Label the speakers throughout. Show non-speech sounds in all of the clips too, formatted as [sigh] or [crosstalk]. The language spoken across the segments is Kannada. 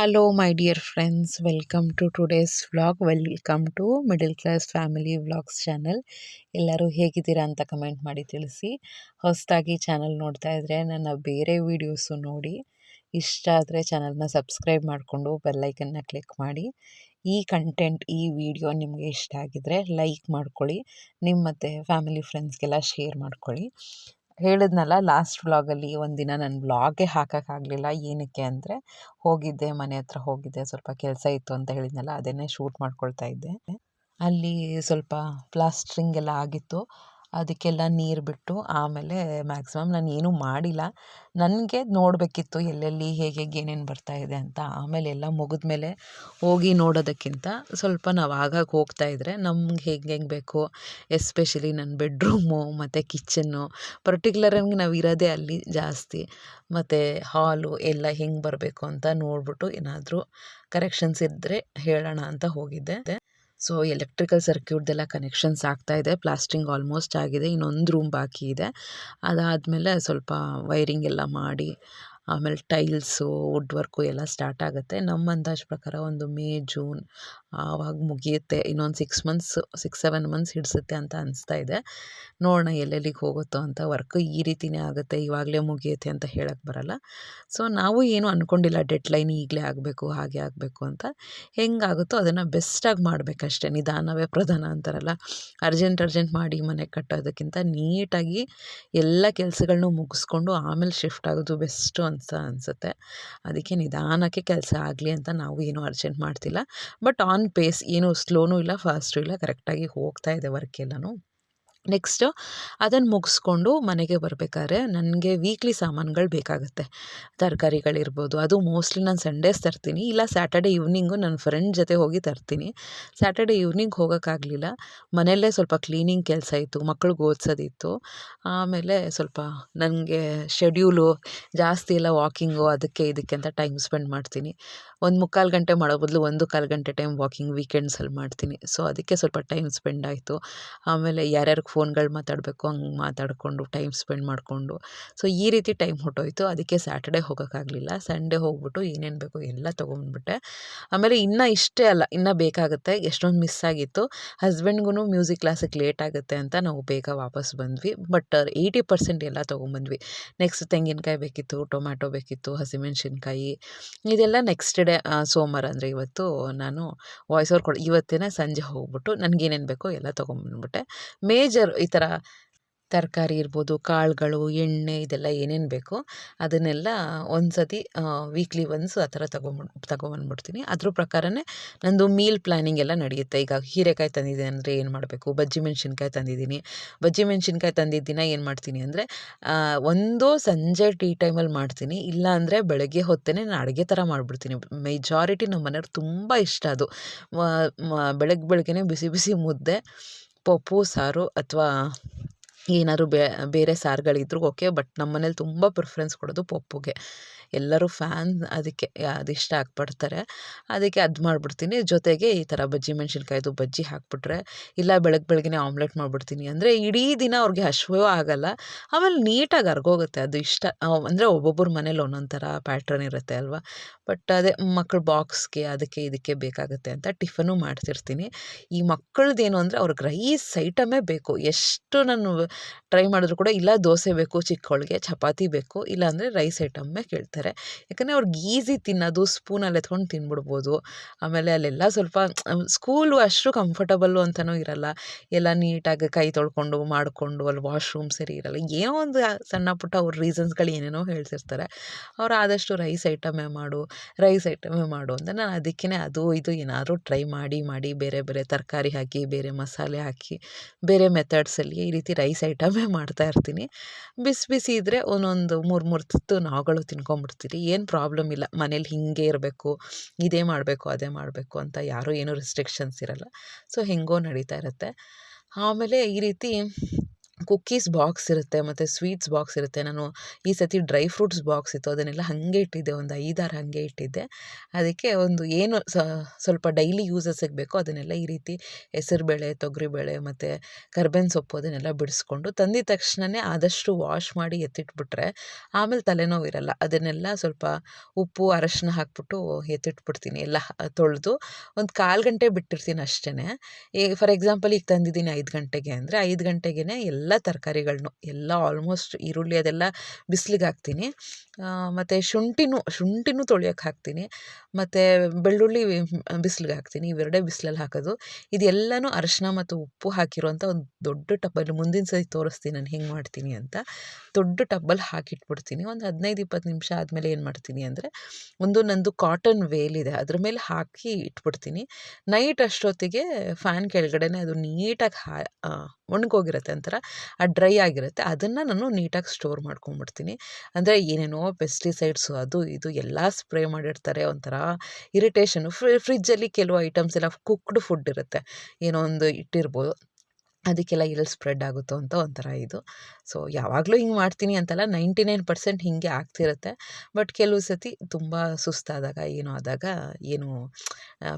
Speaker 1: Hello my dear friends welcome to today's vlog welcome to middle class family vlogs channel ಎಲ್ಲರೂ ಹೇಗಿದ್ದೀರಾ ಅಂತ ಕಮೆಂಟ್ ಮಾಡಿ ತಿಳಿಸಿ. ಹೊಸದಾಗಿ ಚಾನಲ್ ನೋಡ್ತಾ ಇದ್ದರೆ ನನ್ನ ಬೇರೆ ವೀಡಿಯೋಸು ನೋಡಿ. ಇಷ್ಟ ಆದರೆ ಚಾನಲ್ನ ಸಬ್ಸ್ಕ್ರೈಬ್ ಮಾಡಿಕೊಂಡು ಬೆಲ್ಲೈಕನ್ನ ಕ್ಲಿಕ್ ಮಾಡಿ. ಈ ಕಂಟೆಂಟ್ ಈ ವಿಡಿಯೋ ನಿಮಗೆ ಇಷ್ಟ ಆಗಿದ್ದರೆ ಲೈಕ್ ಮಾಡ್ಕೊಳ್ಳಿ. ನಿಮ್ಮ ಮತ್ತು ಫ್ಯಾಮಿಲಿ ಫ್ರೆಂಡ್ಸ್ಗೆಲ್ಲ ಶೇರ್ ಮಾಡ್ಕೊಳ್ಳಿ. ಹೇಳಿದ್ನಲ್ಲ ಲಾಸ್ಟ್ ವ್ಲಾಗಲ್ಲಿ ದಿನ ನಾನು ವ್ಲಾಗೇ ಹಾಕೋಕ್ಕಾಗಲಿಲ್ಲ ಏನಕ್ಕೆ ಅಂದರೆ, ಹೋಗಿದ್ದೆ, ಮನೆ ಹತ್ರ ಹೋಗಿದ್ದೆ, ಸ್ವಲ್ಪ ಕೆಲಸ ಇತ್ತು ಅಂತ ಹೇಳಿದ್ನಲ್ಲ, ಅದನ್ನೇ ಶೂಟ್ ಮಾಡ್ಕೊಳ್ತಾ ಇದ್ದೆ. ಅಲ್ಲಿ ಸ್ವಲ್ಪ ಪ್ಲಾಸ್ಟ್ರಿಂಗ್ ಎಲ್ಲ ಆಗಿತ್ತು. ಅದಕ್ಕೆಲ್ಲ ನೀರು ಬಿಟ್ಟು ಆಮೇಲೆ ಮ್ಯಾಕ್ಸಿಮಮ್ ನಾನು ಏನೂ ಮಾಡಿಲ್ಲ. ನನಗೆ ನೋಡಬೇಕಿತ್ತು ಎಲ್ಲೆಲ್ಲಿ ಹೇಗೆ ಹೇಗೆ ಏನೇನು ಬರ್ತಾ ಇದೆ ಅಂತ. ಆಮೇಲೆ ಎಲ್ಲ ಮುಗಿದ ಮೇಲೆ ಹೋಗಿ ನೋಡೋದಕ್ಕಿಂತ ಸ್ವಲ್ಪ ನಾವು ಆಗಾಗ ಹೋಗ್ತಾ ಇದ್ದರೆ ನಮ್ಗೆ ಹೆಂಗೆ ಹೆಂಗೆ ಬೇಕು? ಎಸ್ಪೆಷಲಿ ನನ್ನ ಬೆಡ್ರೂಮು ಮತ್ತು ಕಿಚನ್ನು ಪರ್ಟಿಕ್ಯುಲರಾಗಿ ನಾವು ಇರೋದೇ ಅಲ್ಲಿ ಜಾಸ್ತಿ. ಮತ್ತು ಹಾಲು ಎಲ್ಲ ಹೆಂಗೆ ಬರಬೇಕು ಅಂತ ನೋಡಿಬಿಟ್ಟು ಏನಾದರೂ ಕರೆಕ್ಷನ್ಸ್ ಇದ್ದರೆ ಹೇಳೋಣ ಅಂತ ಹೋಗಿದ್ದೆ. ಸೊ ಎಲೆಕ್ಟ್ರಿಕಲ್ ಸರ್ಕ್ಯೂಟ್ದೆಲ್ಲ ಕನೆಕ್ಷನ್ಸ್ ಆಗ್ತಾ ಇದೆ ಪ್ಲಾಸ್ಟ್ರಿಂಗ್ ಆಲ್ಮೋಸ್ಟ್ ಆಗಿದೆ, ಇನ್ನೊಂದು ರೂಮ್ ಬಾಕಿ ಇದೆ. ಅದಾದಮೇಲೆ ಸ್ವಲ್ಪ ವೈರಿಂಗ್ ಎಲ್ಲ ಮಾಡಿ ಆಮೇಲೆ ಟೈಲ್ಸು ವುಡ್ ವರ್ಕು ಎಲ್ಲ ಸ್ಟಾರ್ಟ್ ಆಗುತ್ತೆ. ನಮ್ಮ ಅಂದಾಜು ಪ್ರಕಾರ ಒಂದು ಮೇ, ಜೂನ್, ಆವಾಗ ಮುಗಿಯುತ್ತೆ. ಇನ್ನೊಂದು six months six seven months ಹಿಡಿಸುತ್ತೆ ಅಂತ ಅನಿಸ್ತಾ ಇದೆ. ನೋಡೋಣ ಎಲ್ಲೆಲ್ಲಿಗೆ ಹೋಗುತ್ತೋ ಅಂತ ವರ್ಕ್ ಈ ರೀತಿಯೇ ಆಗುತ್ತೆ. ಇವಾಗಲೇ ಮುಗಿಯುತ್ತೆ ಅಂತ ಹೇಳಕ್ಕೆ ಬರಲ್ಲ. ಸೊ, ನಾವು ಏನು ಅಂದ್ಕೊಂಡಿಲ್ಲ ಡೆಡ್ ಲೈನ್ ಈಗಲೇ ಆಗಬೇಕು, ಹಾಗೆ ಆಗಬೇಕು ಅಂತ. ಹೆಂಗಾಗುತ್ತೋ ಅದನ್ನು ಬೆಸ್ಟಾಗಿ ಮಾಡಬೇಕಷ್ಟೇ. ನಿಧಾನವೇ ಪ್ರಧಾನ ಅಂತಾರಲ್ಲ. ಅರ್ಜೆಂಟ್ ಅರ್ಜೆಂಟ್ ಮಾಡಿ ಮನೆ ಕಟ್ಟೋದಕ್ಕಿಂತ ನೀಟಾಗಿ ಎಲ್ಲ ಕೆಲಸಗಳನ್ನೂ ಮುಗಿಸ್ಕೊಂಡು ಆಮೇಲೆ ಶಿಫ್ಟ್ ಆಗೋದು ಬೆಸ್ಟು ಅಂತ ಅನಿಸುತ್ತೆ. ಅದಕ್ಕೆ ನಿಧಾನಕ್ಕೆ ಕೆಲಸ ಆಗಲಿ ಅಂತ ನಾವು ಏನೂ ಅರ್ಜೆಂಟ್ ಮಾಡ್ತಿಲ್ಲ. ಬಟ್ ಆನ್ ಪೇಸ್ ಏನು ಸ್ಲೋನೂ ಇಲ್ಲ, ಫಾಸ್ಟು ಇಲ್ಲ, ಕರೆಕ್ಟಾಗಿ ಹೋಗ್ತಾ ಇದೆ ವರ್ಕ್ ಎಲ್ಲನೂ. ನೆಕ್ಸ್ಟು ಅದನ್ನು ಮುಗಿಸ್ಕೊಂಡು ಮನೆಗೆ ಬರಬೇಕಾದ್ರೆ ನನಗೆ ವೀಕ್ಲಿ ಸಾಮಾನುಗಳು ಬೇಕಾಗುತ್ತೆ. ತರಕಾರಿಗಳಿರ್ಬೋದು, ಅದು ಮೋಸ್ಟ್ಲಿ ನಾನು ಸಂಡೇಸ್ ತರ್ತೀನಿ, ಇಲ್ಲ ಸ್ಯಾಟರ್ಡೆ ಈವ್ನಿಂಗು ನನ್ನ ಫ್ರೆಂಡ್ ಜೊತೆ ಹೋಗಿ ತರ್ತೀನಿ. ಸ್ಯಾಟರ್ಡೆ ಈವ್ನಿಂಗ್ ಹೋಗೋಕ್ಕಾಗಲಿಲ್ಲ, ಮನೆಯಲ್ಲೇ ಸ್ವಲ್ಪ ಕ್ಲೀನಿಂಗ್ ಕೆಲಸ ಇತ್ತು, ಮಕ್ಳಿಗೆ ಓದಿಸೋದಿತ್ತು. ಆಮೇಲೆ ಸ್ವಲ್ಪ ನನಗೆ ಶೆಡ್ಯೂಲು ಜಾಸ್ತಿ ಎಲ್ಲ ವಾಕಿಂಗು, ಅದಕ್ಕೆ ಇದಕ್ಕೆ ಅಂತ ಟೈಮ್ ಸ್ಪೆಂಡ್ ಮಾಡ್ತೀನಿ. ಒಂದು ಮುಕ್ಕಾಲು ಗಂಟೆ ಮಾಡೋ ಬದಲು ಒಂದು ಕಾಲು ಗಂಟೆ ಟೈಮ್ ವಾಕಿಂಗ್ ವೀಕೆಂಡ್ಸಲ್ಲಿ ಮಾಡ್ತೀನಿ. ಸೊ, ಅದಕ್ಕೆ ಸ್ವಲ್ಪ ಟೈಮ್ ಸ್ಪೆಂಡ್ ಆಯಿತು. ಆಮೇಲೆ ಯಾರ್ಯಾರಿಗೆ ಫೋನ್ಗಳು ಮಾತಾಡಬೇಕು ಹಂಗೆ ಮಾತಾಡಿಕೊಂಡು ಟೈಮ್ ಸ್ಪೆಂಡ್ ಮಾಡಿಕೊಂಡು. ಸೊ, ಈ ರೀತಿ ಟೈಮ್ ಹೊಟ್ಟೋಯ್ತು ಅದಕ್ಕೆ ಸ್ಯಾಟರ್ಡೇ ಹೋಗೋಕ್ಕಾಗಲಿಲ್ಲ. ಸಂಡೇ ಹೋಗ್ಬಿಟ್ಟು ಏನೇನು ಬೇಕು ಎಲ್ಲ ತೊಗೊಂಡ್ಬಿಟ್ಟೆ. ಆಮೇಲೆ ಇನ್ನೂ ಇಷ್ಟೇ ಅಲ್ಲ, ಇನ್ನೂ ಬೇಕಾಗುತ್ತೆ. ಎಷ್ಟೊಂದು ಮಿಸ್ ಆಗಿತ್ತು. ಹಸ್ಬೆಂಡ್ಗೂ ಮ್ಯೂಸಿಕ್ ಕ್ಲಾಸಿಗೆ ಲೇಟ್ ಆಗುತ್ತೆ ಅಂತ ನಾವು ಬೇಗ ವಾಪಸ್ ಬಂದ್ವಿ. ಬಟ್ ಏಯ್ಟಿ ಪರ್ಸೆಂಟ್ ಎಲ್ಲ ತೊಗೊಂಬಂದ್ವಿ ನೆಕ್ಸ್ಟ್ ತೆಂಗಿನಕಾಯಿ ಬೇಕಿತ್ತು, ಟೊಮ್ಯಾಟೊ ಬೇಕಿತ್ತು, ಹಸಿಮೆಣ್ಸಿನ್ಕಾಯಿ. ಇದೆಲ್ಲ ನೆಕ್ಸ್ಟ್ ಸೋಮವಾರ ಅಂದರೆ ಇವತ್ತು ನಾನು ವಾಯ್ಸ್ ಓವರ್ ಕೊಡ ಇವತ್ತೇ ಸಂಜೆ ಹೋಗ್ಬಿಟ್ಟು ನನಗೇನೇನು ಬೇಕೋ ಎಲ್ಲ ತೊಗೊಂಬಂದ್ಬಿಟ್ಟೆ ಮೇಜರ್ ಈ ಥರ ತರಕಾರಿ ಇರ್ಬೋದು, ಕಾಳುಗಳು, ಎಣ್ಣೆ ಇದೆಲ್ಲ ಏನೇನು ಬೇಕೋ ಅದನ್ನೆಲ್ಲ ಒಂದು ಸತಿ ವೀಕ್ಲಿ ಒನ್ಸ್ ಆ ಥರ ತಗೊಂಬಂದು ತಗೊಂಬಂದ್ಬಿಡ್ತೀನಿ. ಅದ್ರ ಪ್ರಕಾರನೇ ನಂದು ಮೀಲ್ ಪ್ಲ್ಯಾನಿಂಗ್ ಎಲ್ಲ ನಡೆಯುತ್ತೆ. ಈಗ ಹೀರೆಕಾಯಿ ತಂದಿದೆ ಅಂದರೆ ಏನು ಮಾಡಬೇಕು? ಬಜ್ಜಿ ಮೆಣಸಿನ್ಕಾಯಿ ತಂದಿದ್ದೀನಿ. ಬಜ್ಜಿ ಮೆಣಸಿನ್ಕಾಯಿ ತಂದಿದ್ದ ದಿನ ಏನು ಮಾಡ್ತೀನಿ ಅಂದರೆ ಒಂದು ಸಂಜೆ ಟೀ ಟೈಮಲ್ಲಿ ಮಾಡ್ತೀನಿ. ಇಲ್ಲ ಅಂದರೆ ಬೆಳಗ್ಗೆ ಹೊತ್ತೇ ನಾನು ಅಡುಗೆ ಥರ ಮಾಡಿಬಿಡ್ತೀನಿ. ಮೆಜಾರಿಟಿ ನಮ್ಮ ಮನೆಯವ್ರು ತುಂಬ ಇಷ್ಟ ಅದು. ಬೆಳಗ್ಗೆ ಬೆಳಗ್ಗೆನೇ ಬಿಸಿ ಬಿಸಿ ಮುದ್ದೆ, ಪಪ್ಪು, ಸಾರು ಅಥವಾ ಏನಾದ್ರು ಬೇರೆ ಸಾರುಗಳಿದ್ರು ಓಕೆ, ಬಟ್ ನಮ್ಮ ಮನೇಲಿ ತುಂಬ ಪ್ರಿಫ್ರೆನ್ಸ್ ಕೊಡೋದು ಪಪ್ಪುಗೆ. ಎಲ್ಲರೂ ಫ್ಯಾನ್ ಅದಕ್ಕೆ ಅದಿಷ್ಟ ಆಗ್ಬಿಡ್ತಾರೆ. ಅದಕ್ಕೆ ಅದು ಮಾಡಿಬಿಡ್ತೀನಿ. ಜೊತೆಗೆ ಈ ಥರ ಬಜ್ಜಿ ಮೆಣಸಿನ್ಕಾಯ್ದು ಬಜ್ಜಿ ಹಾಕ್ಬಿಟ್ರೆ, ಇಲ್ಲ ಬೆಳಗ್ಗೆ ಬೆಳಗ್ಗೆ ಆಮ್ಲೆಟ್ ಮಾಡಿಬಿಡ್ತೀನಿ. ಅಂದರೆ ಇಡೀ ದಿನ ಅವ್ರಿಗೆ ಹಶ್ವೂ ಆಗೋಲ್ಲ. ಆಮೇಲೆ ನೀಟಾಗಿ ಅರ್ಗೋಗುತ್ತೆ, ಅದು ಇಷ್ಟ. ಅಂದರೆ ಒಬ್ಬೊಬ್ಬರ ಮನೇಲಿ ಒಂದೊಂದು ಥರ ಪ್ಯಾಟ್ರನ್ ಇರುತ್ತೆ ಅಲ್ವಾ? ಬಟ್ ಅದೇ ಮಕ್ಕಳು ಬಾಕ್ಸ್ಗೆ ಅದಕ್ಕೆ ಇದಕ್ಕೆ ಬೇಕಾಗುತ್ತೆ ಅಂತ ಟಿಫನು ಮಾಡ್ತಿರ್ತೀನಿ. ಈ ಮಕ್ಕಳದ್ದೇನು ಅಂದರೆ ಅವ್ರಿಗೆ ರೈಸ್ ಐಟಮೇ ಬೇಕು. ಎಷ್ಟು ನಾನು ಟ್ರೈ ಮಾಡಿದ್ರು ಕೂಡ ಇಲ್ಲ ದೋಸೆ ಬೇಕು ಚಿಕ್ಕವಳಿಗೆ ಚಪಾತಿ ಬೇಕು, ಇಲ್ಲಾಂದರೆ ರೈಸ್ ಐಟಮ್ಮೇ ಕೇಳ್ತಾರೆ. ಯಾಕಂದರೆ ಅವ್ರಿಗೆ ಈಸಿ ತಿನ್ನೋದು, ಸ್ಪೂನಲ್ಲಿ ಎತ್ಕೊಂಡು ತಿನ್ಬಿಡ್ಬೋದು. ಆಮೇಲೆ ಅಲ್ಲೆಲ್ಲ ಸ್ವಲ್ಪ ಸ್ಕೂಲು ಅಷ್ಟು ಕಂಫರ್ಟಬಲ್ಲು ಅಂತಲೂ ಇರಲ್ಲ. ಎಲ್ಲ ನೀಟಾಗಿ ಕೈ ತೊಳ್ಕೊಂಡು, ಮಾಡಿಕೊಂಡು, ಅಲ್ಲಿ ವಾಶ್ರೂಮ್ ಸರಿ ಇರಲ್ಲ. ಏನೋ ಒಂದು ಸಣ್ಣ ಪುಟ್ಟ ಅವ್ರ ರೀಸನ್ಸ್ಗಳು ಏನೇನೋ ಹೇಳ್ತಿರ್ತಾರೆ. ಅವ್ರು ಆದಷ್ಟು ರೈಸ್ ಐಟಮೇ ಮಾಡು, ರೈಸ್ ಐಟಮೇ ಮಾಡು ಅಂತ ನಾನು ಅದಕ್ಕೇ ಅದು ಇದು ಏನಾದರೂ ಟ್ರೈ ಮಾಡಿ ಮಾಡಿ, ಬೇರೆ ಬೇರೆ ತರಕಾರಿ ಹಾಕಿ, ಬೇರೆ ಮಸಾಲೆ ಹಾಕಿ, ಬೇರೆ ಮೆಥಡ್ಸಲ್ಲಿ ಈ ರೀತಿ ರೈಸ್ ಐಟಮೇ ಮಾಡ್ತಾ ಇರ್ತೀನಿ. ಬಿಸಿ ಬಿಸಿ ಇದ್ದರೆ ಒಂದೊಂದು ಮೂರು ಮೂರು ತುತ್ತು ನಾವುಗಳು ತಿನ್ಕೊಂಬಿಡ್ತೀರಿ. ಏನು ಪ್ರಾಬ್ಲಮ್ ಇಲ್ಲ. ಮನೇಲಿ ಹೀಗೆ ಇರಬೇಕು, ಇದೇ ಮಾಡಬೇಕು, ಅದೇ ಮಾಡಬೇಕು ಅಂತ ಯಾರೂ ಏನೂ ರಿಸ್ಟ್ರಿಕ್ಷನ್ಸ್ ಇರಲ್ಲ. ಸೊ, ಹೇಗೋ ನಡೀತಾ ಇರುತ್ತೆ. ಆಮೇಲೆ ಈ ರೀತಿ ಕುಕ್ಕೀಸ್ ಬಾಕ್ಸ್ ಇರುತ್ತೆ, ಮತ್ತು ಸ್ವೀಟ್ಸ್ ಬಾಕ್ಸ್ ಇರುತ್ತೆ. ನಾನು ಈ ಸತಿ ಡ್ರೈ ಫ್ರೂಟ್ಸ್ ಬಾಕ್ಸ್ ಇತ್ತು, ಅದನ್ನೆಲ್ಲ ಹಾಗೆ ಇಟ್ಟಿದ್ದೆ, ಒಂದು ಐದಾರು ಹಾಗೆ ಇಟ್ಟಿದ್ದೆ. ಅದಕ್ಕೆ ಒಂದು ಏನು ಸ್ವಲ್ಪ ಡೈಲಿ ಯೂಸಸ್ಗೆ ಬೇಕೋ ಅದನ್ನೆಲ್ಲ ಈ ರೀತಿ ಹೆಸರುಬೇಳೆ, ತೊಗರಿಬೇಳೆ, ಮತ್ತು ಕರ್ಬೇವಿನ ಸೊಪ್ಪು ಅದನ್ನೆಲ್ಲ ಬಿಡಿಸ್ಕೊಂಡು ತಂದಿದ ತಕ್ಷಣವೇ ಆದಷ್ಟು ವಾಶ್ ಮಾಡಿ ಎತ್ತಿಟ್ಬಿಟ್ರೆ ಆಮೇಲೆ ತಲೆನೋವು ಇರಲ್ಲ. ಅದನ್ನೆಲ್ಲ ಸ್ವಲ್ಪ ಉಪ್ಪು, ಅರಶಿನ ಹಾಕ್ಬಿಟ್ಟು ಎತ್ತಿಟ್ಬಿಡ್ತೀನಿ, ಎಲ್ಲ ತೊಳೆದು. ಒಂದು ಕಾಲು ಗಂಟೆ ಬಿಟ್ಟಿರ್ತೀನಿ ಅಷ್ಟೇ ಈಗ ಫಾರ್ ಎಕ್ಸಾಂಪಲ್ ಈಗ ತಂದಿದ್ದೀನಿ ಐದು ಗಂಟೆಗೆ ಅಂದರೆ ಐದು ಗಂಟೆಗೆ ಎಲ್ಲ ತರಕಾರಿಗಳ್ನು ಎಲ್ಲ ಆಲ್ಮೋಸ್ಟ್ ಈರುಳ್ಳಿ ಅದೆಲ್ಲ ಬಿಸ್ಲಿಗೆ ಹಾಕ್ತೀನಿ. ಮತ್ತು ಶುಂಠಿನೂ ಶುಂಠಿನೂ ತೊಳೆಯೋಕೆ ಹಾಕ್ತೀನಿ. ಮತ್ತು ಬೆಳ್ಳುಳ್ಳಿ ಬಿಸ್ಲಿಗೆ ಹಾಕ್ತೀನಿ. ಇವೆರಡೇ ಬಿಸಿಲಲ್ಲಿ ಹಾಕೋದು. ಇದೆಲ್ಲನೂ ಅರಶಿನ ಮತ್ತು ಉಪ್ಪು ಹಾಕಿರುವಂಥ ಒಂದು ದೊಡ್ಡ ಟಬ್ಬಲ್ಲಿ ಮುಂದಿನ ಸರಿ ತೋರಿಸ್ತೀನಿ ನಾನು ಹೆಂಗೆ ಮಾಡ್ತೀನಿ ಅಂತ. ದೊಡ್ಡ ಟಬ್ಬಲ್ಲಿ ಹಾಕಿಟ್ಬಿಡ್ತೀನಿ. ಒಂದು ಹದಿನೈದು, ಇಪ್ಪತ್ತು ನಿಮಿಷ ಆದಮೇಲೆ ಏನು ಮಾಡ್ತೀನಿ ಅಂದರೆ ಒಂದು ನಂದು ಕಾಟನ್ ವೇಲ್ ಇದೆ. ಅದ್ರ ಮೇಲೆ ಹಾಕಿ ಇಟ್ಬಿಡ್ತೀನಿ. ನೈಟ್ ಅಷ್ಟೊತ್ತಿಗೆ ಫ್ಯಾನ್ ಕೆಳಗಡೆ ಅದು ನೀಟಾಗಿ ಹಾ ಒಣಗೋಗಿರುತ್ತೆ ಒಂಥರ ಆ ಡ್ರೈ ಆಗಿರುತ್ತೆ, ಅದನ್ನು ನಾನು ನೀಟಾಗಿ ಸ್ಟೋರ್ ಮಾಡ್ಕೊಂಬಿಡ್ತೀನಿ. ಅಂದರೆ ಏನೇನೋ ಪೆಸ್ಟಿಸೈಡ್ಸು ಅದು ಇದು ಎಲ್ಲ ಸ್ಪ್ರೇ ಮಾಡಿರ್ತಾರೆ ಒಂಥರ ಇರಿಟೇಷನು ಫ್ರಿಜ್ಜಲ್ಲಿ ಕೆಲವು ಐಟಮ್ಸ್ ಎಲ್ಲ ಕುಕ್ಡ್ ಫುಡ್ ಇರುತ್ತೆ. ಏನೋ ಒಂದು ಇಟ್ಟಿರ್ಬೋದು. ಅದಕ್ಕೆಲ್ಲ ಎಲ್ಲಿ ಸ್ಪ್ರೆಡ್ ಆಗುತ್ತೋ ಅಂತ ಒಂಥರ ಇದು. ಸೊ, ಯಾವಾಗಲೂ ಹಿಂಗೆ ಮಾಡ್ತೀನಿ ಅಂತಲ್ಲ ನೈಂಟಿ ನೈನ್ ಪರ್ಸೆಂಟ್ ಹೀಗೆ ಆಗ್ತಿರುತ್ತೆ. ಬಟ್ ಕೆಲವು ಸತಿ ತುಂಬ ಸುಸ್ತಾದಾಗ, ಏನೋ ಆದಾಗ ಏನು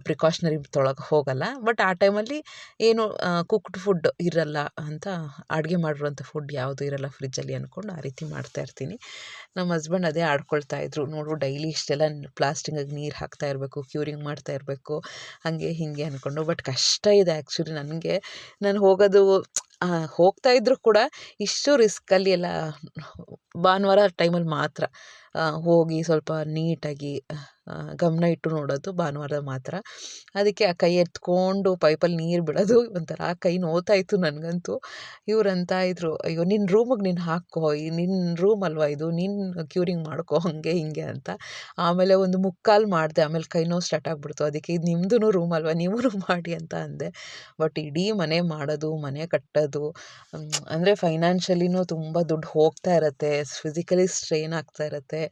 Speaker 1: ಪ್ರಿಕಾಷ್ನರಿ ತೊಳಗೆ ಹೋಗಲ್ಲ. ಬಟ್ ಆ ಟೈಮಲ್ಲಿ ಏನು ಕುಕ್ಡ್ ಫುಡ್ ಇರಲ್ಲ ಅಂತ ಅಡುಗೆ ಮಾಡಿರುವಂಥ ಫುಡ್ ಯಾವುದು ಇರಲ್ಲ ಫ್ರಿಜ್ಜಲ್ಲಿ ಅಂದ್ಕೊಂಡು ಆ ರೀತಿ ಮಾಡ್ತಾ ಇರ್ತೀನಿ. ನಮ್ಮ ಹಸ್ಬೆಂಡ್ ಅದೇ ಆಡ್ಕೊಳ್ತಾ ಇದ್ರು. ನೋಡು, ಡೈಲಿ ಇಷ್ಟೆಲ್ಲ ಪ್ಲಾಸ್ಟಿಂಗಿಗೆ ನೀರು ಹಾಕ್ತಾ ಇರಬೇಕು, ಕ್ಯೂರಿಂಗ್ ಮಾಡ್ತಾ ಇರಬೇಕು, ಹಾಗೆ ಹೀಗೆ ಅಂದ್ಕೊಂಡು ಬಟ್ ಕಷ್ಟ ಇದೆ ಆ್ಯಕ್ಚುಲಿ ನನಗೆ, ನಾನು ಹೋಗೋದು ಹೋಗ್ತಾ ಇದ್ದರೂ ಕೂಡ ಇಷ್ಟು ರಿಸ್ಕಲ್ಲಿ ಎಲ್ಲ ಭಾನುವಾರ ಟೈಮಲ್ಲಿ ಮಾತ್ರ ಹೋಗಿ ಸ್ವಲ್ಪ ನೀಟಾಗಿ ಗಮನ ಇಟ್ಟು ನೋಡೋದು ಭಾನುವಾರ ಮಾತ್ರ. ಅದಕ್ಕೆ ಆ ಕೈ ಎತ್ಕೊಂಡು ಪೈಪಲ್ಲಿ ನೀರು ಬಿಡೋದು, ಒಂಥರ ಕೈ ನೋತಾ ಇತ್ತು ನನಗಂತೂ. ಇವ್ರು ಅಂತ ಇದ್ರು, ಅಯ್ಯೋ ನಿನ್ನ ರೂಮಿಗೆ ನೀನು ಹಾಕ್ಕೋ ನಿನ್ನ ರೂಮ್ ಅಲ್ವಾ ಇದು? ನೀನು ಕ್ಯೂರಿಂಗ್ ಮಾಡ್ಕೋ, ಹಾಗೆ, ಹಿಂಗೆ, ಅಂತ. ಆಮೇಲೆ ಒಂದು ಮುಕ್ಕಾಲು ಮಾಡಿದೆ, ಆಮೇಲೆ ಕೈ ನೋವು ಸ್ಟಾರ್ಟ್ ಆಗಿಬಿಡ್ತು. ಅದಕ್ಕೆ, ಇದು ನಿಮ್ಮದೂ ರೂಮ್ ಅಲ್ವಾ? ನೀವೂ ಮಾಡಿ, ಅಂತ ಅಂದೆ. ಬಟ್ ಇಡೀ ಮನೆ ಮಾಡೋದು, ಮನೆ ಕಟ್ಟೋದು ಅಂದರೆ ಫೈನಾನ್ಷಿಯಲಿನೂ ತುಂಬ ದುಡ್ಡು ಹೋಗ್ತಾ ಇರುತ್ತೆ. ಫಿಸಿಕಲಿ ಸ್ಟ್ರೈನ್ ಆಗ್ತಾ ಇರುತ್ತೆ.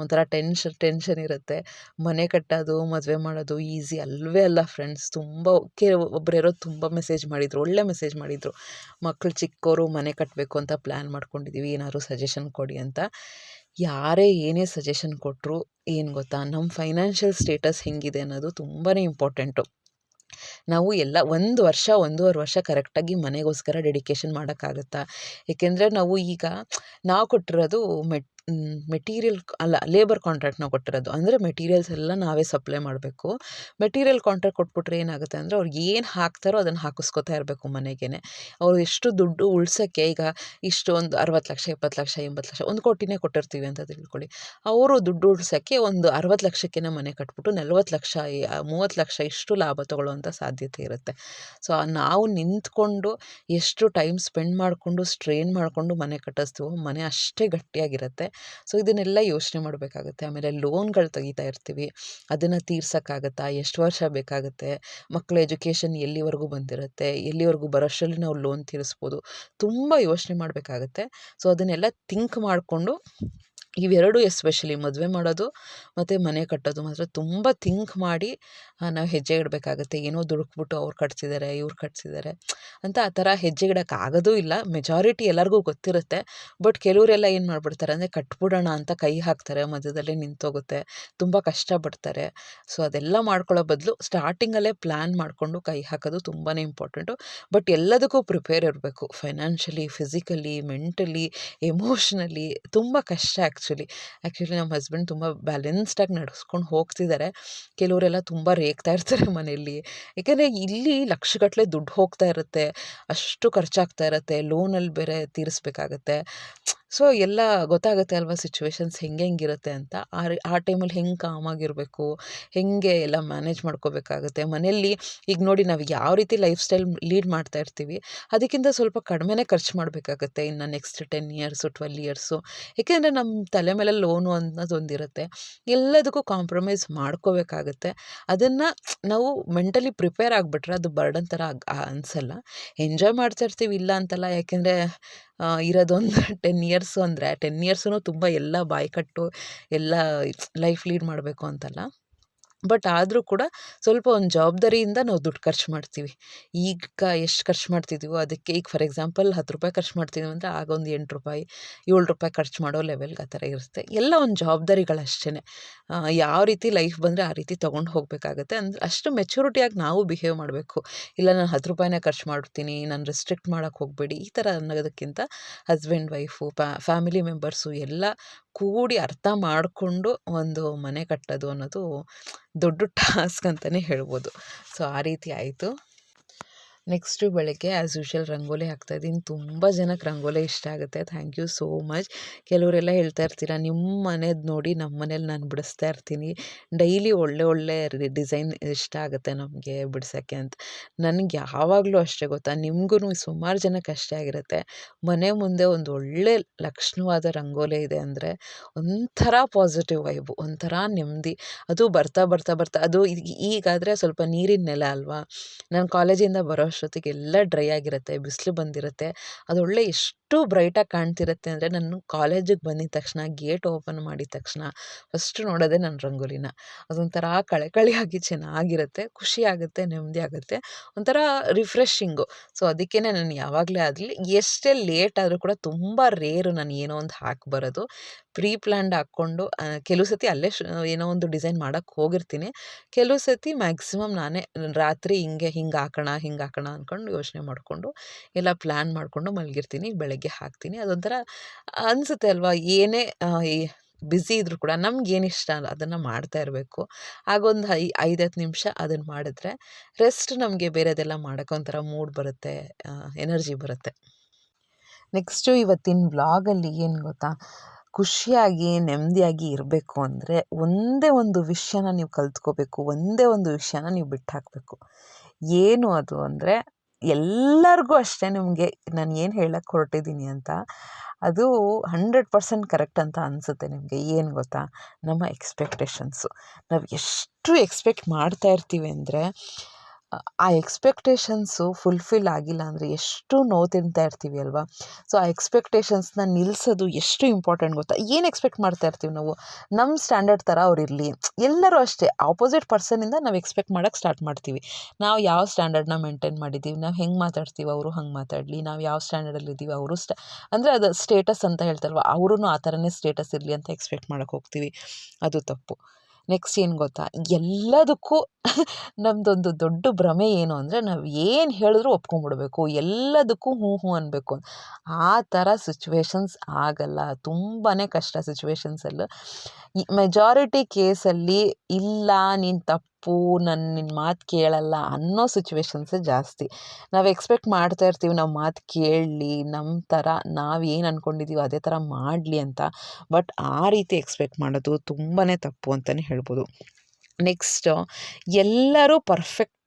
Speaker 1: ಒಂಥರ ಟೆನ್ಷನ್ ಟೆನ್ಷನ್ ಇರುತ್ತೆ. ಮನೆ ಕಟ್ಟೋದು, ಮದುವೆ ಮಾಡೋದು ಈಸಿ ಅಲ್ಲವೇ ಅಲ್ಲ ಫ್ರೆಂಡ್ಸ್. ತುಂಬ ಒಬ್ರು ಯಾರೋ ತುಂಬ ಮೆಸೇಜ್ ಮಾಡಿದರು, ಒಳ್ಳೆ ಮೆಸೇಜ್ ಮಾಡಿದರು. ಮಕ್ಕಳು ಚಿಕ್ಕವರು ಮನೆ ಕಟ್ಟಬೇಕು ಅಂತ ಪ್ಲ್ಯಾನ್ ಮಾಡ್ಕೊಂಡಿದ್ದೀವಿ ಏನಾದ್ರು ಸಜೆಷನ್ ಕೊಡಿ ಅಂತ. ಯಾರೇ ಏನೇ ಸಜೆಷನ್ ಕೊಟ್ಟರು ಏನು ಗೊತ್ತಾ, ನಮ್ಮ ಫೈನಾನ್ಷಿಯಲ್ ಸ್ಟೇಟಸ್ ಹೆಂಗಿದೆ ಅನ್ನೋದು ತುಂಬಾ ಇಂಪಾರ್ಟೆಂಟು. ನಾವು ಎಲ್ಲ ಒಂದು ವರ್ಷ, ಒಂದೂವರೆ ವರ್ಷ ಕರೆಕ್ಟಾಗಿ ಮನೆಗೋಸ್ಕರ ಡೆಡಿಕೇಶನ್ ಮಾಡೋಕ್ಕಾಗತ್ತಾ? ಏಕೆಂದರೆ ನಾವು ಈಗ ನಾವು ಕೊಟ್ಟಿರೋದು ಮೆಟ್ ಮೆಟೀರಿಯಲ್ ಅಲ್ಲ ಲೇಬರ್ ಕಾಂಟ್ರಾಕ್ಟ್ ನಾವು ಕೊಟ್ಟಿರೋದು. ಅಂದರೆ ಮೆಟೀರಿಯಲ್ಸ್ ಎಲ್ಲ ನಾವೇ ಸಪ್ಲೈ ಮಾಡಬೇಕು. ಮೆಟೀರಿಯಲ್ ಕಾಂಟ್ರಾಕ್ಟ್ ಕೊಟ್ಬಿಟ್ರೆ ಏನಾಗುತ್ತೆ ಅಂದರೆ ಅವ್ರಿಗೆ ಏನು ಹಾಕ್ತಾರೋ ಅದನ್ನು ಹಾಕಿಸ್ಕೊತಾ ಇರಬೇಕು ಮನೆಗೇ ಅವ್ರು ಎಷ್ಟು ದುಡ್ಡು ಉಳ್ಸೋಕ್ಕೆ ಈಗ ಇಷ್ಟು ಒಂದು ಅರವತ್ತು ಲಕ್ಷ ಇಪ್ಪತ್ತು ಲಕ್ಷ, ಎಂಬತ್ತು ಲಕ್ಷ, ಒಂದು ಕೋಟಿನೇ ಕೊಟ್ಟಿರ್ತೀವಿ ಅಂತ ತಿಳ್ಕೊಳ್ಳಿ. ಅವರು ದುಡ್ಡು ಉಳ್ಸೋಕ್ಕೆ ಒಂದು ಅರವತ್ತು ಲಕ್ಷಕ್ಕೇ ಮನೆ ಕಟ್ಬಿಟ್ಟು ನಲ್ವತ್ತು ಲಕ್ಷ ಮೂವತ್ತು ಲಕ್ಷ ಇಷ್ಟು ಲಾಭ ತೊಗೊಳ್ಳುವಂಥ ಸಾಧ್ಯತೆ ಇರುತ್ತೆ. ಸೊ ನಾವು ನಿಂತ್ಕೊಂಡು ಎಷ್ಟು ಟೈಮ್ ಸ್ಪೆಂಡ್ ಮಾಡಿಕೊಂಡು ಸ್ಟ್ರೇನ್ ಮಾಡಿಕೊಂಡು ಮನೆ ಕಟ್ಟಿಸ್ತೀವೋ ಮನೆ ಅಷ್ಟೇ ಗಟ್ಟಿಯಾಗಿರುತ್ತೆ. ಸೊ, ಇದನ್ನೆಲ್ಲ ಯೋಚನೆ ಮಾಡಬೇಕಾಗುತ್ತೆ. ಆಮೇಲೆ ಲೋನ್ಗಳು ತೆಗಿತಾ ಇರ್ತೀವಿ. ಅದನ್ನು ತೀರ್ಸೋಕ್ಕಾಗತ್ತಾ? ಎಷ್ಟು ವರ್ಷ ಬೇಕಾಗುತ್ತೆ? ಮಕ್ಕಳ ಎಜುಕೇಷನ್ ಎಲ್ಲಿವರೆಗೂ ಬಂದಿರುತ್ತೆ? ಎಲ್ಲಿವರೆಗೂ ಬರೋಷ್ಟರಲ್ಲಿ ನಾವು ಲೋನ್ ತೀರಿಸ್ಬೋದು? ತುಂಬ ಯೋಚನೆ ಮಾಡಬೇಕಾಗತ್ತೆ. ಸೊ, ಅದನ್ನೆಲ್ಲ ಥಿಂಕ್ ಮಾಡಿಕೊಂಡು ಇವೆರಡು ಎಸ್ಪೆಷಲಿ ಮದುವೆ ಮಾಡೋದು ಮತ್ತು ಮನೆ ಕಟ್ಟೋದು ಮಾತ್ರ ತುಂಬ ಥಿಂಕ್ ಮಾಡಿ ನಾವು ಹೆಜ್ಜೆ ಇಡಬೇಕಾಗತ್ತೆ. ಏನೋ ದುಡುಕ್ಬಿಟ್ಟು ಅವ್ರು ಕಟ್ಸಿದ್ದಾರೆ ಇವ್ರು ಕಟ್ಸಿದ್ದಾರೆ ಅಂತ ಆ ಥರ ಹೆಜ್ಜೆ ಇಡೋಕೆ ಆಗೋದೂ ಇಲ್ಲ. ಮೆಜಾರಿಟಿ ಎಲ್ಲರಿಗೂ ಗೊತ್ತಿರುತ್ತೆ. ಬಟ್ ಕೆಲವರೆಲ್ಲ ಏನು ಮಾಡಿಬಿಡ್ತಾರೆ ಅಂದರೆ ಕಟ್ಬಿಡೋಣ ಅಂತ ಕೈ ಹಾಕ್ತಾರೆ, ಮಧ್ಯದಲ್ಲೇ ನಿಂತೋಗುತ್ತೆ, ತುಂಬ ಕಷ್ಟಪಡ್ತಾರೆ. ಸೊ, ಅದೆಲ್ಲ ಮಾಡ್ಕೊಳ್ಳೋ ಬದಲು ಸ್ಟಾರ್ಟಿಂಗಲ್ಲೇ ಪ್ಲ್ಯಾನ್ ಮಾಡಿಕೊಂಡು ಕೈ ಹಾಕೋದು ತುಂಬಾ ಇಂಪಾರ್ಟೆಂಟು. ಬಟ್ ಎಲ್ಲದಕ್ಕೂ ಪ್ರಿಪೇರ್ ಇರಬೇಕು. ಫೈನಾನ್ಷಿಯಲಿ, ಫಿಸಿಕಲಿ, ಮೆಂಟಲಿ, ಎಮೋಷ್ನಲಿ ತುಂಬ ಕಷ್ಟ ಆ್ಯಕ್ಚುಲಿ ಆ್ಯಕ್ಚುಲಿ ನಮ್ಮ ಹಸ್ಬೆಂಡ್ ತುಂಬ ಬ್ಯಾಲೆನ್ಸ್ಡಾಗಿ ನಡೆಸ್ಕೊಂಡು ಹೋಗ್ತಿದ್ದಾರೆ ಕೆಲವರೆಲ್ಲ ತುಂಬ ರೇಗ್ತಾ ಇರ್ತಾರೆ ಮನೆಯಲ್ಲಿ. ಏಕೆಂದರೆ ಇಲ್ಲಿ ಲಕ್ಷಗಟ್ಟಲೆ ದುಡ್ಡು ಹೋಗ್ತಾ ಇರುತ್ತೆ. ಅಷ್ಟು ಖರ್ಚಾಗ್ತಾ ಇರುತ್ತೆ. ಲೋನಲ್ಲಿ ಬೇರೆ ತೀರಿಸ್ಬೇಕಾಗತ್ತೆ. ಸೊ, ಎಲ್ಲ ಗೊತ್ತಾಗುತ್ತೆ ಅಲ್ವಾ ಸಿಚುವೇಶನ್ಸ್ ಹೆಂಗೆ ಹೆಂಗಿರುತ್ತೆ ಅಂತ. ಆ ಆ ಟೈಮಲ್ಲಿ ಹೆಂಗೆ ಕಾಮಾಗಿರಬೇಕು, ಹೇಗೆ ಎಲ್ಲ ಮ್ಯಾನೇಜ್ ಮಾಡ್ಕೋಬೇಕಾಗುತ್ತೆ. ಮನೆಯಲ್ಲಿ ಈಗ ನೋಡಿ ನಾವು ಯಾವ ರೀತಿ ಲೈಫ್ ಸ್ಟೈಲ್ ಲೀಡ್ ಮಾಡ್ತಾ ಇರ್ತೀವಿ, ಅದಕ್ಕಿಂತ ಸ್ವಲ್ಪ ಕಡಿಮೆನೇ ಖರ್ಚು ಮಾಡಬೇಕಾಗುತ್ತೆ ಇನ್ನು next ten years, twelve years. ಏಕೆಂದರೆ ನಮ್ಮ ತಲೆ ಮೇಲೆ ಲೋನು ಅನ್ನೋದು ಒಂದಿರುತ್ತೆ ಎಲ್ಲದಕ್ಕೂ ಕಾಂಪ್ರಮೈಸ್ ಮಾಡ್ಕೋಬೇಕಾಗುತ್ತೆ. ಅದನ್ನು ನಾವು ಮೆಂಟಲಿ ಪ್ರಿಪೇರ್ ಆಗಿಬಿಟ್ರೆ ಅದು ಬರ್ಡನ್ ಥರ ಅನಿಸಲ್ಲ. ಎಂಜಾಯ್ ಮಾಡ್ತಾ ಇರ್ತೀವಿ ಇಲ್ಲ ಅಂತಲ್ಲ, ಯಾಕೆಂದರೆ ಇರೋದೊಂದು ಟೆನ್ ಇಯರ್ಸು [laughs] ಅಂದರೆ ಟೆನ್ ಇಯರ್ಸೂ ತುಂಬ ಎಲ್ಲ ಬಾಯ್ಕಟ್ಟು ಎಲ್ಲ ಲೈಫ್ ಲೀಡ್ ಮಾಡಬೇಕು ಅಂತಲ್ಲ. ಬಟ್ ಆದರೂ ಕೂಡ ಸ್ವಲ್ಪ ಒಂದು ಜವಾಬ್ದಾರಿಯಿಂದ ನಾವು ದುಡ್ಡು ಖರ್ಚು ಮಾಡ್ತೀವಿ. ಈಗ ಎಷ್ಟು ಖರ್ಚು ಮಾಡ್ತಿದ್ದೀವೋ ಅದಕ್ಕೆ ಈಗ ಫಾರ್ ಎಕ್ಸಾಂಪಲ್ ಹತ್ತು ರೂಪಾಯಿ ಖರ್ಚು ಮಾಡ್ತಿದ್ದೀವಿ ಅಂದರೆ ಆಗ ಒಂದು ಎಂಟು ರೂಪಾಯಿ, ಏಳು ರೂಪಾಯಿ ಖರ್ಚು ಮಾಡೋ ಲೆವೆಲ್ಗೆ ಆ ಥರ ಇರುತ್ತೆ. ಎಲ್ಲ ಒಂದು ಜವಾಬ್ದಾರಿಗಳಷ್ಟೇ ಯಾವ ರೀತಿ ಲೈಫ್ ಬಂದರೆ ಆ ರೀತಿ ತೊಗೊಂಡು ಹೋಗಬೇಕಾಗತ್ತೆ. ಅಂದರೆ ಅಷ್ಟು ಮೆಚುರಿಟಿಯಾಗಿ ನಾವು ಬಿಹೇವ್ ಮಾಡಬೇಕು. ಇಲ್ಲ ನಾನು ಹತ್ತು ರೂಪಾಯಿನೇ ಖರ್ಚು ಮಾಡ್ತೀನಿ, ನಾನು ರೆಸ್ಟ್ರಿಕ್ಟ್ ಮಾಡೋಕ್ಕೆ ಹೋಗಬೇಡಿ, ಈ ಥರ ಅನ್ನೋದಕ್ಕಿಂತ ಹಸ್ಬೆಂಡ್, ವೈಫು ಫ್ಯಾಮಿಲಿ ಮೆಂಬರ್ಸು ಎಲ್ಲ ಕೂಡಿ ಅರ್ಥ ಮಾಡಿಕೊಂಡು ಒಂದು ಮನೆ ಕಟ್ಟೋದು ಅನ್ನೋದು ದೊಡ್ಡ ಟಾಸ್ಕ್ ಅಂತಲೇ ಹೇಳ್ಬೋದು. ಸೊ, ಆ ರೀತಿ ಆಯಿತು. ನೆಕ್ಸ್ಟು ಬೆಳಗ್ಗೆ ಆ್ಯಸ್ ಯೂಶ್ವಲ್ ರಂಗೋಲಿ ಹಾಕ್ತಾಯಿದ್ದೀನಿ ತುಂಬ ಜನಕ್ಕೆ ರಂಗೋಲಿ ಇಷ್ಟ ಆಗುತ್ತೆ. ಥ್ಯಾಂಕ್ ಯು ಸೋ ಮಚ್ ಕೆಲವರೆಲ್ಲ ಹೇಳ್ತಾ ಇರ್ತೀರ ನಿಮ್ಮ ಮನೇದು ನೋಡಿ ನಮ್ಮ ಮನೇಲಿ ನಾನು ಬಿಡಿಸ್ತಾ ಇರ್ತೀನಿ. ಡೈಲಿ ಒಳ್ಳೆ ಒಳ್ಳೆ ಡಿಸೈನ್ ಇಷ್ಟ ಆಗುತ್ತೆ ನಮಗೆ ಬಿಡ್ಸೋಕ್ಕೆ ಅಂತ. ನನಗೆ ಯಾವಾಗಲೂ ಅಷ್ಟೇ ಗೊತ್ತಾ ನಿಮಗೂ ಸುಮಾರು ಜನಕ್ಕೆ ಅಷ್ಟೇ ಆಗಿರುತ್ತೆ. ಮನೆ ಮುಂದೆ ಒಂದು ಒಳ್ಳೆ ಲಕ್ಷಣವಾದ ರಂಗೋಲಿ ಇದೆ ಅಂದರೆ ಒಂಥರ ಪಾಸಿಟಿವ್ ವೈಬು ಒಂಥರ ನೆಮ್ಮದಿ. ಅದು ಬರ್ತಾ ಬರ್ತಾ ಬರ್ತಾ, ಅದು ಈಗಾದರೆ ಸ್ವಲ್ಪ ನೀರಿನ ನೆಲ ಅಲ್ವಾ? ನಾನು ಕಾಲೇಜಿಂದ ಬರೋ ಅಷ್ಟೊತ್ತಿಗೆ ಎಲ್ಲ ಡ್ರೈ ಆಗಿರುತ್ತೆ ಬಿಸಿಲು ಬಂದಿರುತ್ತೆ ಅದೊಳ್ಳೆ ಎಷ್ಟು ಬ್ರೈಟಾಗಿ ಕಾಣ್ತಿರುತ್ತೆ ಅಂದರೆ ನಾನು ಕಾಲೇಜಿಗೆ ಬಂದಿದ ತಕ್ಷಣ, ಗೇಟ್ ಓಪನ್ ಮಾಡಿದ ತಕ್ಷಣ ಫಸ್ಟ್ ನೋಡೋದೇ ನನ್ನ ರಂಗೋಲಿನ. ಅದೊಂಥರ ಕಳೆಕಳಿಯಾಗಿ ಚೆನ್ನಾಗಿರುತ್ತೆ, ಖುಷಿ ಆಗುತ್ತೆ, ನೆಮ್ಮದಿ ಆಗುತ್ತೆ, ಒಂಥರ ರಿಫ್ರೆಶಿಂಗು. ಸೊ ಅದಕ್ಕೇ ನಾನು ಯಾವಾಗಲೇ ಆಗಲಿ ಎಷ್ಟೇ ಲೇಟ್ ಆದರೂ ಕೂಡ ತುಂಬ ರೇರು ನಾನು ಏನೋ ಒಂದು ಹಾಕಿ ಬರೋದು. ಪ್ರೀ ಪ್ಲ್ಯಾಂಡ್ ಹಾಕ್ಕೊಂಡು ಕೆಲವು ಸತಿ ಅಲ್ಲೇ ಏನೋ ಒಂದು ಡಿಸೈನ್ ಮಾಡೋಕ್ಕೆ ಹೋಗಿರ್ತೀನಿ. ಕೆಲವು ಸತಿ ಮ್ಯಾಕ್ಸಿಮಮ್ ನಾನೇ ರಾತ್ರಿ ಹಿಂಗೆ ಹಿಂಗೆ ಹಾಕೋಣ ಹಿಂಗೆ ಹಾಕೋಣ ಅಂದ್ಕೊಂಡು ಯೋಚನೆ ಮಾಡಿಕೊಂಡು, ಎಲ್ಲ ಪ್ಲ್ಯಾನ್ ಮಾಡಿಕೊಂಡು ಮಲಗಿರ್ತೀನಿ ಬೆಳಗ್ಗೆ. ಹಾಕ್ತೀನಿ. ಅದೊಂಥರ ಅನಿಸುತ್ತೆ ಅಲ್ವಾ? ಏನೇ ಬ್ಯುಸಿ ಇದ್ದರೂ ಕೂಡ ನಮ್ಗೇನು ಇಷ್ಟ ಅಲ್ಲ, ಅದನ್ನು ಮಾಡ್ತಾ ಇರಬೇಕು. ಆಗೊಂದು ಐ ಐದು ಹತ್ತು ನಿಮಿಷ ಅದನ್ನು ಮಾಡಿದ್ರೆ ರೆಸ್ಟ್ ನಮಗೆ ಬೇರೆದೆಲ್ಲ ಮಾಡೋಕ್ಕೆ ಒಂಥರ ಮೂಡ್ ಬರುತ್ತೆ ಎನರ್ಜಿ ಬರುತ್ತೆ. ನೆಕ್ಸ್ಟು ಇವತ್ತಿನ ಬ್ಲಾಗಲ್ಲಿ ಏನು ಗೊತ್ತಾ? ಖುಷಿಯಾಗಿ ನೆಮ್ಮದಿಯಾಗಿ ಇರಬೇಕು ಅಂದರೆ ಒಂದೇ ಒಂದು ವಿಷಯನ ನೀವು ಕಲ್ತ್ಕೋಬೇಕು, ಒಂದೇ ಒಂದು ವಿಷಯನ ನೀವು ಬಿಟ್ಟು ಹಾಕಬೇಕು ಏನು ಅದು ಅಂದರೆ ಎಲ್ಲರಿಗೂ ಅಷ್ಟೇ ನಿಮಗೆ ನಾನು ಏನು ಹೇಳಕ್ಕೆ ಹೊರಟಿದ್ದೀನಿ ಅಂತ, ಅದು ಹಂಡ್ರೆಡ್ ಪರ್ಸೆಂಟ್ ಕರೆಕ್ಟ್ ಅಂತ ಅನಿಸುತ್ತೆ ನಿಮಗೆ, ಏನು ಗೊತ್ತಾ? ನಮ್ಮ ಎಕ್ಸ್ಪೆಕ್ಟೇಷನ್ಸು. ನಾವು ಎಷ್ಟು ಎಕ್ಸ್ಪೆಕ್ಟ್ ಮಾಡ್ತಾ ಇರ್ತೀವಿ ಅಂದರೆ ಆ ಎಕ್ಸ್ಪೆಕ್ಟೇಷನ್ಸು ಫುಲ್ಫಿಲ್ ಆಗಿಲ್ಲ ಅಂದರೆ ಎಷ್ಟು ನೋವು ತಿಂತಾ ಇರ್ತೀವಿ ಅಲ್ವಾ? ಸೊ, ಆ ಎಕ್ಸ್ಪೆಕ್ಟೇಷನ್ಸ್ನ ನಿಲ್ಲಿಸೋದು ಎಷ್ಟು ಇಂಪಾರ್ಟೆಂಟ್ ಗೊತ್ತಾ? ಏನು ಎಕ್ಸ್ಪೆಕ್ಟ್ ಮಾಡ್ತಾ ಇರ್ತೀವಿ ನಾವು? ನಮ್ಮ ಸ್ಟ್ಯಾಂಡರ್ಡ್ ಥರ ಅವ್ರು ಇರಲಿ. ಎಲ್ಲರೂ ಅಷ್ಟೇ, ಆಪೋಸಿಟ್ ಪರ್ಸನಿಂದ ನಾವು ಎಕ್ಸ್ಪೆಕ್ಟ್ ಮಾಡೋಕ್ಕೆ ಸ್ಟಾರ್ಟ್ ಮಾಡ್ತೀವಿ. ನಾವು ಯಾವ ಸ್ಟ್ಯಾಂಡರ್ಡ್ನ ಮೇಂಟೈನ್ ಮಾಡಿದ್ದೀವಿ? ನಾವು ಹೆಂಗೆ ಮಾತಾಡ್ತೀವಿ ಅವರು ಹಂಗೆ ಮಾತಾಡಲಿ? ನಾವು ಯಾವ ಸ್ಟ್ಯಾಂಡರ್ಡಲ್ಲಿ ಇದ್ದೀವಿ ಅವರು ಸ್ಟ, ಅಂದರೆ ಅದು ಸ್ಟೇಟಸ್ ಅಂತ ಹೇಳ್ತಾರಲ್ವ ಅವರೂ ಆ ಥರನೇ ಸ್ಟೇಟಸ್ ಇರಲಿ ಅಂತ ಎಕ್ಸ್ಪೆಕ್ಟ್ ಮಾಡೋಕ್ಕೆ ಹೋಗ್ತೀವಿ. ಅದು ತಪ್ಪು. ನೆಕ್ಸ್ಟ್ ಏನು ಗೊತ್ತಾ? ಎಲ್ಲದಕ್ಕೂ ನಮ್ಮದೊಂದು ದೊಡ್ಡ ಭ್ರಮೆ ಏನು ಅಂದರೆ ನಾವು ಏನು ಹೇಳಿದ್ರು ಒಪ್ಕೊಂಡ್ಬಿಡ್ಬೇಕು. ಎಲ್ಲದಕ್ಕೂ ಹ್ಞೂ ಹ್ಞೂ ಅನ್ನಬೇಕು ಆ ಥರ ಸಿಚುವೇಶನ್ಸ್ ಆಗಲ್ಲ. ತುಂಬಾ ಕಷ್ಟ ಸಿಚುವೇಶನ್ಸಲ್ಲಿ ಮೆಜಾರಿಟಿ ಕೇಸಲ್ಲಿ ಇಲ್ಲ, ನೀನು ತಪ್ಪು ನನ್ನ ನಿನ್ನ ಮಾತು ಕೇಳಲ್ಲ ಅನ್ನೋ ಸಿಚುವೇಶನ್ಸೇ ಜಾಸ್ತಿ. ನಾವು ಎಕ್ಸ್ಪೆಕ್ಟ್ ಮಾಡ್ತಾ ಇರ್ತೀವಿ, ನಾವು ಮಾತು ಕೇಳಲಿ ನಮ್ಮ ಥರ ನಾವು ಏನು ಅಂದ್ಕೊಂಡಿದ್ದೀವಿ ಅದೇ ಥರ ಮಾಡಲಿ ಅಂತ. ಬಟ್ ಆ ರೀತಿ ಎಕ್ಸ್ಪೆಕ್ಟ್ ಮಾಡೋದು ತುಂಬಾ ತಪ್ಪು ಅಂತಲೇ ಹೇಳ್ಬೋದು. ನೆಕ್ಸ್ಟು ಎಲ್ಲರೂ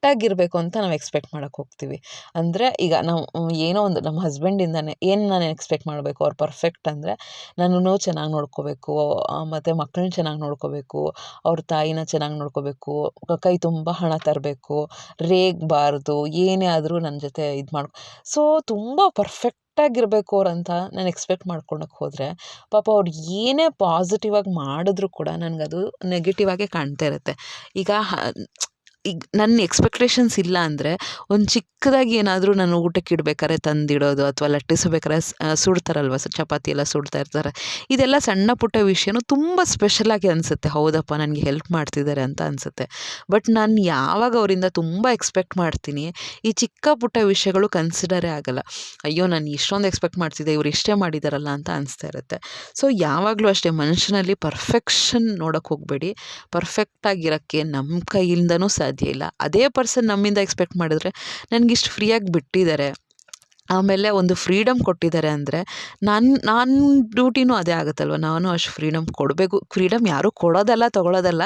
Speaker 1: ಪರ್ಫೆಕ್ಟಾಗಿರಬೇಕು ಅಂತ ನಾವು ಎಕ್ಸ್ಪೆಕ್ಟ್ ಮಾಡೋಕ್ಕೆ ಹೋಗ್ತೀವಿ. ಅಂದರೆ ಈಗ ನಾವು, ಏನೋ ಒಂದು ನಮ್ಮ ಹಸ್ಬೆಂಡಿಂದನೇ ಏನು ನಾನು ಎಕ್ಸ್ಪೆಕ್ಟ್ ಮಾಡಬೇಕು, ಅವ್ರು ಪರ್ಫೆಕ್ಟ್ ಅಂದರೆ ನನ್ನನ್ನು ಚೆನ್ನಾಗಿ ನೋಡ್ಕೋಬೇಕು ಮತ್ತು ಮಕ್ಕಳನ್ನ ಚೆನ್ನಾಗಿ ನೋಡ್ಕೋಬೇಕು, ಅವ್ರ ತಾಯಿನ ಚೆನ್ನಾಗಿ ನೋಡ್ಕೋಬೇಕು, ಕೈ ತುಂಬ ಹಣ ತರಬೇಕು, ರೇಗಬಾರ್ದು, ಏನೇ ಆದರೂ ನನ್ನ ಜೊತೆ ಇದು ಮಾಡ ಸೊ ತುಂಬ ಪರ್ಫೆಕ್ಟ್ ಆಗಿರಬೇಕು ಅಂತ ನಾನು ಎಕ್ಸ್ಪೆಕ್ಟ್ ಮಾಡ್ಕೊಳಕ್ಕೆ ಹೋದರೆ, ಪಾಪ ಅವ್ರು ಏನೇ ಪಾಸಿಟಿವ್ ಆಗಿ ಮಾಡಿದ್ರು ಕೂಡ ನನಗದು ನೆಗೆಟಿವ್ ಆಗೇ ಕಾಣ್ತಾ ಇರುತ್ತೆ. ಈಗ ಈಗ ನನ್ನ ಎಕ್ಸ್ಪೆಕ್ಟೇಷನ್ಸ್ ಇಲ್ಲ ಅಂದರೆ ಒಂದು ಚಿಕ್ಕದಾಗಿ ಏನಾದರೂ ನಾನು ಊಟಕ್ಕೆ ಇಡ್ಬೇಕಾದ್ರೆ ತಂದಿಡೋದು ಅಥವಾ ಲಟ್ಟಿಸಬೇಕಾದ್ರೆ ಸುಡ್ತಾರಲ್ವ ಚಪಾತಿ ಎಲ್ಲ ಸುಡ್ತಾ ಇರ್ತಾರೆ. ಇದೆಲ್ಲ ಸಣ್ಣ ಪುಟ್ಟ ವಿಷಯನೂ ತುಂಬ ಸ್ಪೆಷಲಾಗಿ ಅನಿಸುತ್ತೆ. ಹೌದಪ್ಪ, ನನಗೆ ಹೆಲ್ಪ್ ಮಾಡ್ತಿದ್ದಾರೆ ಅಂತ ಅನಿಸುತ್ತೆ. ಬಟ್ ನಾನು ಯಾವಾಗ ಅವರಿಂದ ತುಂಬ ಎಕ್ಸ್ಪೆಕ್ಟ್ ಮಾಡ್ತೀನಿ, ಈ ಚಿಕ್ಕ ಪುಟ್ಟ ವಿಷಯಗಳು ಕನ್ಸಿಡರೇ ಆಗಲ್ಲ. ಅಯ್ಯೋ, ನಾನು ಇಷ್ಟೊಂದು ಎಕ್ಸ್ಪೆಕ್ಟ್ ಮಾಡ್ತಿದ್ದೆ, ಇವ್ರು ಇಷ್ಟೇ ಮಾಡಿದಾರಲ್ಲ ಅಂತ ಅನಿಸ್ತಾ ಇರುತ್ತೆ. ಸೊ ಯಾವಾಗಲೂ ಅಷ್ಟೇ ಮನುಷ್ಯನಲ್ಲಿ ಪರ್ಫೆಕ್ಷನ್ ನೋಡೋಕ್ಕೆ ಹೋಗಬೇಡಿ. ಪರ್ಫೆಕ್ಟಾಗಿರೋಕ್ಕೆ ನಮ್ಮ ಕೈಯಿಂದನೂ ಸಾಧ್ಯ ಇಲ್ಲ. ಅದೇ ಪರ್ಸನ್ ನಮ್ಮಿಂದ ಎಕ್ಸ್ಪೆಕ್ಟ್ ಮಾಡಿದ್ರೆ ನನಗಿಷ್ಟು ಫ್ರೀಯಾಗಿ ಬಿಟ್ಟಿದ್ದಾರೆ ಆಮೇಲೆ ಒಂದು ಫ್ರೀಡಮ್ ಕೊಟ್ಟಿದ್ದಾರೆ ಅಂದರೆ ನನ್ನ ನನ್ನ ಡ್ಯೂಟಿನೂ ಅದೇ ಆಗುತ್ತಲ್ವ. ನಾನು ಅಷ್ಟು ಫ್ರೀಡಮ್ ಕೊಡಬೇಕು. ಫ್ರೀಡಮ್ ಯಾರೂ ಕೊಡೋದಲ್ಲ, ತೊಗೊಳೋದಲ್ಲ.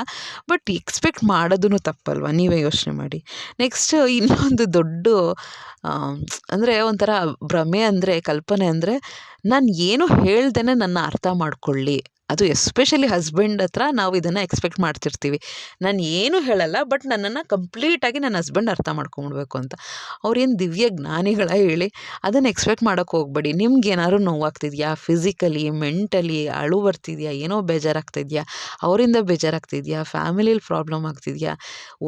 Speaker 1: But expect ಮಾಡೋದೂ ತಪ್ಪಲ್ವ. ನೀವೇ ಯೋಚನೆ ಮಾಡಿ. ನೆಕ್ಸ್ಟ್ ಇನ್ನೊಂದು ದೊಡ್ಡ ಅಂದರೆ ಒಂಥರ ಭ್ರಮೆ ಅಂದರೆ, ಕಲ್ಪನೆ ಅಂದರೆ ನಾನು ಏನು ಹೇಳ್ದೇ ನನ್ನ ಅರ್ಥ ಮಾಡ್ಕೊಳ್ಳಿ. ಅದು ಎಸ್ಪೆಷಲಿ ಹಸ್ಬೆಂಡ್ ಹತ್ರ ನಾವು ಇದನ್ನು ಎಕ್ಸ್ಪೆಕ್ಟ್ ಮಾಡ್ತಿರ್ತೀವಿ. ನಾನು ಏನೂ ಹೇಳಲ್ಲ ಬಟ್ ನನ್ನನ್ನು ಕಂಪ್ಲೀಟಾಗಿ ನನ್ನ ಹಸ್ಬೆಂಡ್ ಅರ್ಥ ಮಾಡ್ಕೊಂಬಿಡ್ಬೇಕು ಅಂತ. ಅವ್ರೇನು ದಿವ್ಯ ಜ್ಞಾನಿಗಳ ಹೇಳಿ, ಅದನ್ನು ಎಕ್ಸ್ಪೆಕ್ಟ್ ಮಾಡೋಕ್ಕೆ ಹೋಗ್ಬೇಡಿ. ನಿಮ್ಗೆ ಏನಾದ್ರು ನೋವಾಗ್ತಿದೆಯಾ? ಫಿಸಿಕಲಿ ಮೆಂಟಲಿ ಅಳು ಬರ್ತಿದೆಯಾ? ಏನೋ ಬೇಜಾರಾಗ್ತಿದೆಯಾ? ಅವರಿಂದ ಬೇಜಾರಾಗ್ತಿದೆಯಾ? ಫ್ಯಾಮಿಲಿಲಿ ಪ್ರಾಬ್ಲಮ್ ಆಗ್ತಿದೆಯಾ?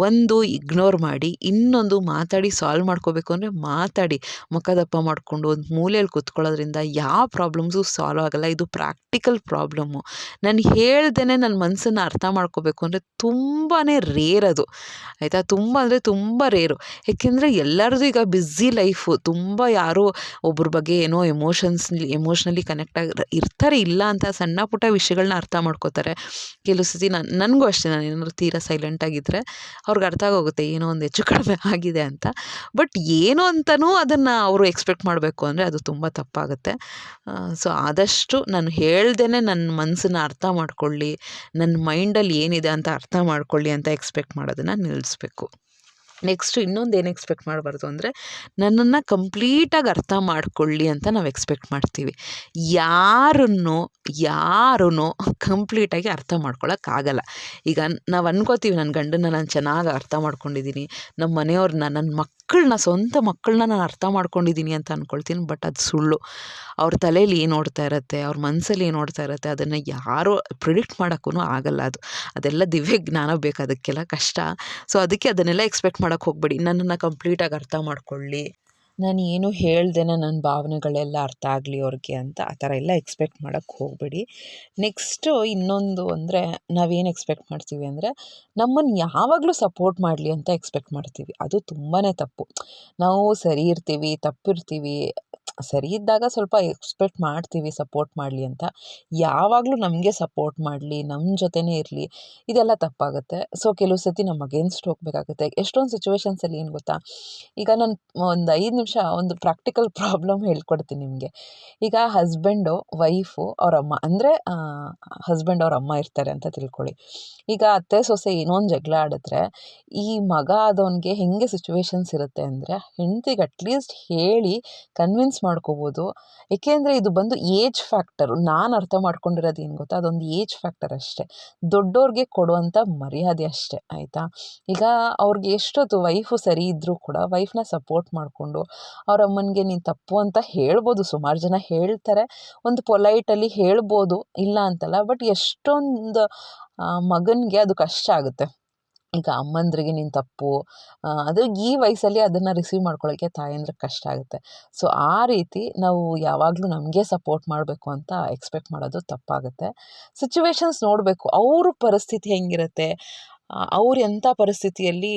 Speaker 1: ಒಂದು ಇಗ್ನೋರ್ ಮಾಡಿ, ಇನ್ನೊಂದು ಮಾತಾಡಿ ಸಾಲ್ವ್ ಮಾಡ್ಕೋಬೇಕು ಅಂದರೆ ಮಾತಾಡಿ. ಮುಖದಪ್ಪ ಮಾಡಿಕೊಂಡು ಒಂದು ಮೂಲೆಯಲ್ಲಿ ಕೂತ್ಕೊಳ್ಳೋದ್ರಿಂದ ಯಾವ ಪ್ರಾಬ್ಲಮ್ಸು ಸಾಲ್ವ್ ಆಗಲ್ಲ. ಇದು ಪ್ರಾಕ್ಟಿಕಲ್ ಪ್ರಾಬ್ಲಮ್ಮು ನಾನು ಹೇಳ್ದೇ ನನ್ನ ಮನಸ್ಸನ್ನು ಅರ್ಥ ಮಾಡ್ಕೋಬೇಕು ಅಂದರೆ ತುಂಬಾ ರೇರ್ ಅದು. ಆಯಿತಾ? ತುಂಬ ಅಂದರೆ ತುಂಬ ರೇರು ಏಕೆಂದರೆ ಎಲ್ಲರದು ಈಗ ಬ್ಯುಸಿ ಲೈಫು ತುಂಬ ಯಾರೋ ಒಬ್ಬರ ಬಗ್ಗೆ ಏನೋ ಎಮೋಷನ್ಸ್ಲಿ ಎಮೋಷ್ನಲಿ ಕನೆಕ್ಟ್ ಆಗಿ ಇರ್ತಾರೆ, ಇಲ್ಲ ಅಂತ ಸಣ್ಣ ಪುಟ್ಟ ವಿಷಯಗಳನ್ನ ಅರ್ಥ ಮಾಡ್ಕೋತಾರೆ. ಕೆಲವು ಸತಿ ನಾನು, ನನಗೂ ಅಷ್ಟೇ, ನಾನು ಏನಾದರೂ ತೀರಾ ಸೈಲೆಂಟಾಗಿದ್ದರೆ ಅವ್ರಿಗೆ ಅರ್ಥ ಆಗೋಗುತ್ತೆ, ಏನೋ ಒಂದು ಹೆಚ್ಚು ಕಡಿಮೆ ಆಗಿದೆ ಅಂತ. ಬಟ್ ಏನು ಅಂತಲೂ ಅದನ್ನು ಅವರು ಎಕ್ಸ್ಪೆಕ್ಟ್ ಮಾಡಬೇಕು ಅಂದರೆ ಅದು ತುಂಬ ತಪ್ಪಾಗುತ್ತೆ. ಸೊ ಆದಷ್ಟು ನಾನು ಹೇಳ್ದೇ ನನ್ನ ಮನಸ್ಸನ್ನ ಅರ್ಥ ಮಾಡ್ಕೊಳ್ಳಿ, ನನ್ನ ಮೈಂಡಲ್ಲಿ ಏನಿದೆ ಅಂತ ಅರ್ಥ ಮಾಡ್ಕೊಳ್ಳಿ ಅಂತ ಎಕ್ಸ್ಪೆಕ್ಟ್ ಮಾಡೋದನ್ನು ನಿಲ್ಲಿಸ್ಬೇಕು. ನೆಕ್ಸ್ಟು ಇನ್ನೊಂದು ಏನು ಎಕ್ಸ್ಪೆಕ್ಟ್ ಮಾಡಬಾರ್ದು ಅಂದರೆ, ನನ್ನನ್ನು ಕಂಪ್ಲೀಟಾಗಿ ಅರ್ಥ ಮಾಡ್ಕೊಳ್ಳಿ ಅಂತ ನಾವು ಎಕ್ಸ್ಪೆಕ್ಟ್ ಮಾಡ್ತೀವಿ. ಯಾರನ್ನು ಯಾರೂ ಕಂಪ್ಲೀಟಾಗಿ ಅರ್ಥ ಮಾಡ್ಕೊಳಕ್ಕಾಗಲ್ಲ. ಈಗ ನಾವು ಅನ್ಕೋತೀವಿ ನನ್ನ ಗಂಡನ್ನ ನಾನು ಚೆನ್ನಾಗಿ ಅರ್ಥ ಮಾಡ್ಕೊಂಡಿದ್ದೀನಿ ನಮ್ಮ ಮನೆಯವ್ರನ್ನ ನನ್ನ ಮಕ್ಕಳನ್ನ ಸ್ವಂತ ಮಕ್ಕಳನ್ನ ನಾನು ಅರ್ಥ ಮಾಡ್ಕೊಂಡಿದ್ದೀನಿ ಅಂತ ಅಂದ್ಕೊಳ್ತೀನಿ ಬಟ್ ಅದು ಸುಳ್ಳು. ಅವ್ರ ತಲೇಲಿ ಏನು ನೋಡ್ತಾ ಇರುತ್ತೆ, ಅವ್ರ ಮನಸ್ಸಲ್ಲಿ ಏನು ನೋಡ್ತಾ ಇರುತ್ತೆ, ಅದನ್ನು ಯಾರೂ ಪ್ರಿಡಿಕ್ಟ್ ಮಾಡೋಕ್ಕೂ ಆಗಲ್ಲ ಅದು. ಅದೆಲ್ಲ ದಿವ್ಯ ಜ್ಞಾನ ಬೇಕು, ಅದಕ್ಕೆಲ್ಲ ಕಷ್ಟ. ಸೊ ಅದಕ್ಕೆ ಅದನ್ನೆಲ್ಲ ಎಕ್ಸ್ಪೆಕ್ಟ್ ಮಾಡೋಕ್ಕೆ ಹೋಗಬೇಡಿ. ನನ್ನನ್ನು ಕಂಪ್ಲೀಟಾಗಿ ಅರ್ಥ ಮಾಡ್ಕೊಳ್ಳಿ. ನಾನು ಏನು ಹೇಳ್ದೆ ನನ್ನ ಭಾವನೆಗಳೆಲ್ಲ ಅರ್ಥ ಆಗಲಿ ಅವ್ರಿಗೆ ಅಂತ ಆ ಥರ ಎಲ್ಲ ಎಕ್ಸ್ಪೆಕ್ಟ್ ಮಾಡೋಕ್ಕೆ ಹೋಗಬೇಡಿ. ನೆಕ್ಸ್ಟು ಇನ್ನೊಂದು ಅಂದರೆ ನಾವೇನು ಎಕ್ಸ್ಪೆಕ್ಟ್ ಮಾಡ್ತೀವಿ ಅಂದರೆ ನಮ್ಮನ್ನು ಯಾವಾಗಲೂ ಸಪೋರ್ಟ್ ಮಾಡಲಿ ಅಂತ ಎಕ್ಸ್ಪೆಕ್ಟ್ ಮಾಡ್ತೀವಿ. ಅದು ತುಂಬಾ ತಪ್ಪು. ನಾವು ಸರಿ ಇರ್ತೀವಿ, ತಪ್ಪಿರ್ತೀವಿ ಸರಿ ಇದ್ದಾಗ ಸ್ವಲ್ಪ ಎಕ್ಸ್ಪೆಕ್ಟ್ ಮಾಡ್ತೀವಿ ಸಪೋರ್ಟ್ ಮಾಡಲಿ ಅಂತ. ಯಾವಾಗಲೂ ನಮಗೆ ಸಪೋರ್ಟ್ ಮಾಡಲಿ ನಮ್ಮ ಜೊತೆನೇ ಇರಲಿ, ಇದೆಲ್ಲ ತಪ್ಪಾಗುತ್ತೆ. ಸೊ ಕೆಲವು ಸತಿ ನಮ್ಮ ಅಗೇನ್ಸ್ಟ್ ಹೋಗಬೇಕಾಗುತ್ತೆ. ಎಷ್ಟೊಂದು ಸಿಚುವೇಶನ್ಸಲ್ಲಿ ಏನು ಗೊತ್ತಾ? ಈಗ ನಾನು ಒಂದು ಐದು ನಿಮಿಷ ಒಂದು ಪ್ರಾಕ್ಟಿಕಲ್ ಪ್ರಾಬ್ಲಮ್ [laughs] ಹೇಳ್ಕೊಡ್ತೀನಿ ನಿಮಗೆ. ಈಗ ಹಸ್ಬೆಂಡು ವೈಫು ಅವ್ರ ಅಮ್ಮ, ಅಂದರೆ ಹಸ್ಬೆಂಡ್ ಅವ್ರ ಅಮ್ಮ ಇರ್ತಾರೆ ಅಂತ ತಿಳ್ಕೊಳ್ಳಿ. ಈಗ ಅತ್ತೆ, ಸೊಸೆ ಏನೋ ಒಂದು ಜಗಳ ಆಡಿದ್ರೆ, ಈ ಮಗ ಆದವನಿಗೆ ಹೇಗೆ ಸಿಚುವೇಶನ್ಸ್ ಇರುತ್ತೆ ಅಂದರೆ, ಹೆಂಡ್ತಿಗೆ ಅಟ್ಲೀಸ್ಟ್ ಹೇಳಿ ಕನ್ವಿನ್ಸ್ ಮಾಡ್ಕೋಬೋದು. ಏಕೆಂದರೆ ಇದು ಬಂದು ಏಜ್ ಫ್ಯಾಕ್ಟರು ನಾನು ಅರ್ಥ ಮಾಡ್ಕೊಂಡಿರೋದು ಏನು ಗೊತ್ತಾ? ಅದೊಂದು ಏಜ್ ಫ್ಯಾಕ್ಟರ್ ಅಷ್ಟೇ. ದೊಡ್ಡೋರಿಗೆ ಕೊಡುವಂಥ ಮರ್ಯಾದೆ ಅಷ್ಟೇ, ಆಯಿತಾ? ಈಗ ಅವ್ರಿಗೆ ಎಷ್ಟೊತ್ತು ವೈಫು ಸರಿ ಇದ್ದರೂ ಕೂಡ ವೈಫ್ನ ಸಪೋರ್ಟ್ ಮಾಡಿಕೊಂಡು ಅವ್ರ ಅಮ್ಮನಿಗೆ ನೀನು ತಪ್ಪು ಅಂತ ಹೇಳ್ಬೋದು. ಸುಮಾರು ಜನ ಹೇಳ್ತಾರೆ. ಒಂದು ಪೊಲೈಟಲ್ಲಿ ಹೇಳ್ಬೋದು. ಇಲ್ಲ ಅಂತಲ್ಲ ಬಟ್ ಎಷ್ಟೊಂದು ಮಗನಿಗೆ ಅದು ಕಷ್ಟ ಆಗುತ್ತೆ. ಈಗ ಅಮ್ಮಂದ್ರಿಗೆ ನೀನು ತಪ್ಪು ಅದು ಈ ವಯಸ್ಸಲ್ಲಿ ಅದನ್ನು ರಿಸೀವ್ ಮಾಡ್ಕೊಳ್ಳೋಕ್ಕೆ ತಾಯಂದ್ರಿಗೆ ಕಷ್ಟ ಆಗುತ್ತೆ. ಸೊ ಆ ರೀತಿ ನಾವು ಯಾವಾಗಲೂ ನಮಗೆ ಸಪೋರ್ಟ್ ಮಾಡಬೇಕು ಅಂತ ಎಕ್ಸ್ಪೆಕ್ಟ್ ಮಾಡೋದು ತಪ್ಪಾಗುತ್ತೆ. ಸಿಚುವೇಶನ್ಸ್ ನೋಡಬೇಕು, ಅವ್ರ ಪರಿಸ್ಥಿತಿ ಹೆಂಗಿರುತ್ತೆ? ಅವ್ರು ಎಂಥ ಪರಿಸ್ಥಿತಿಯಲ್ಲಿ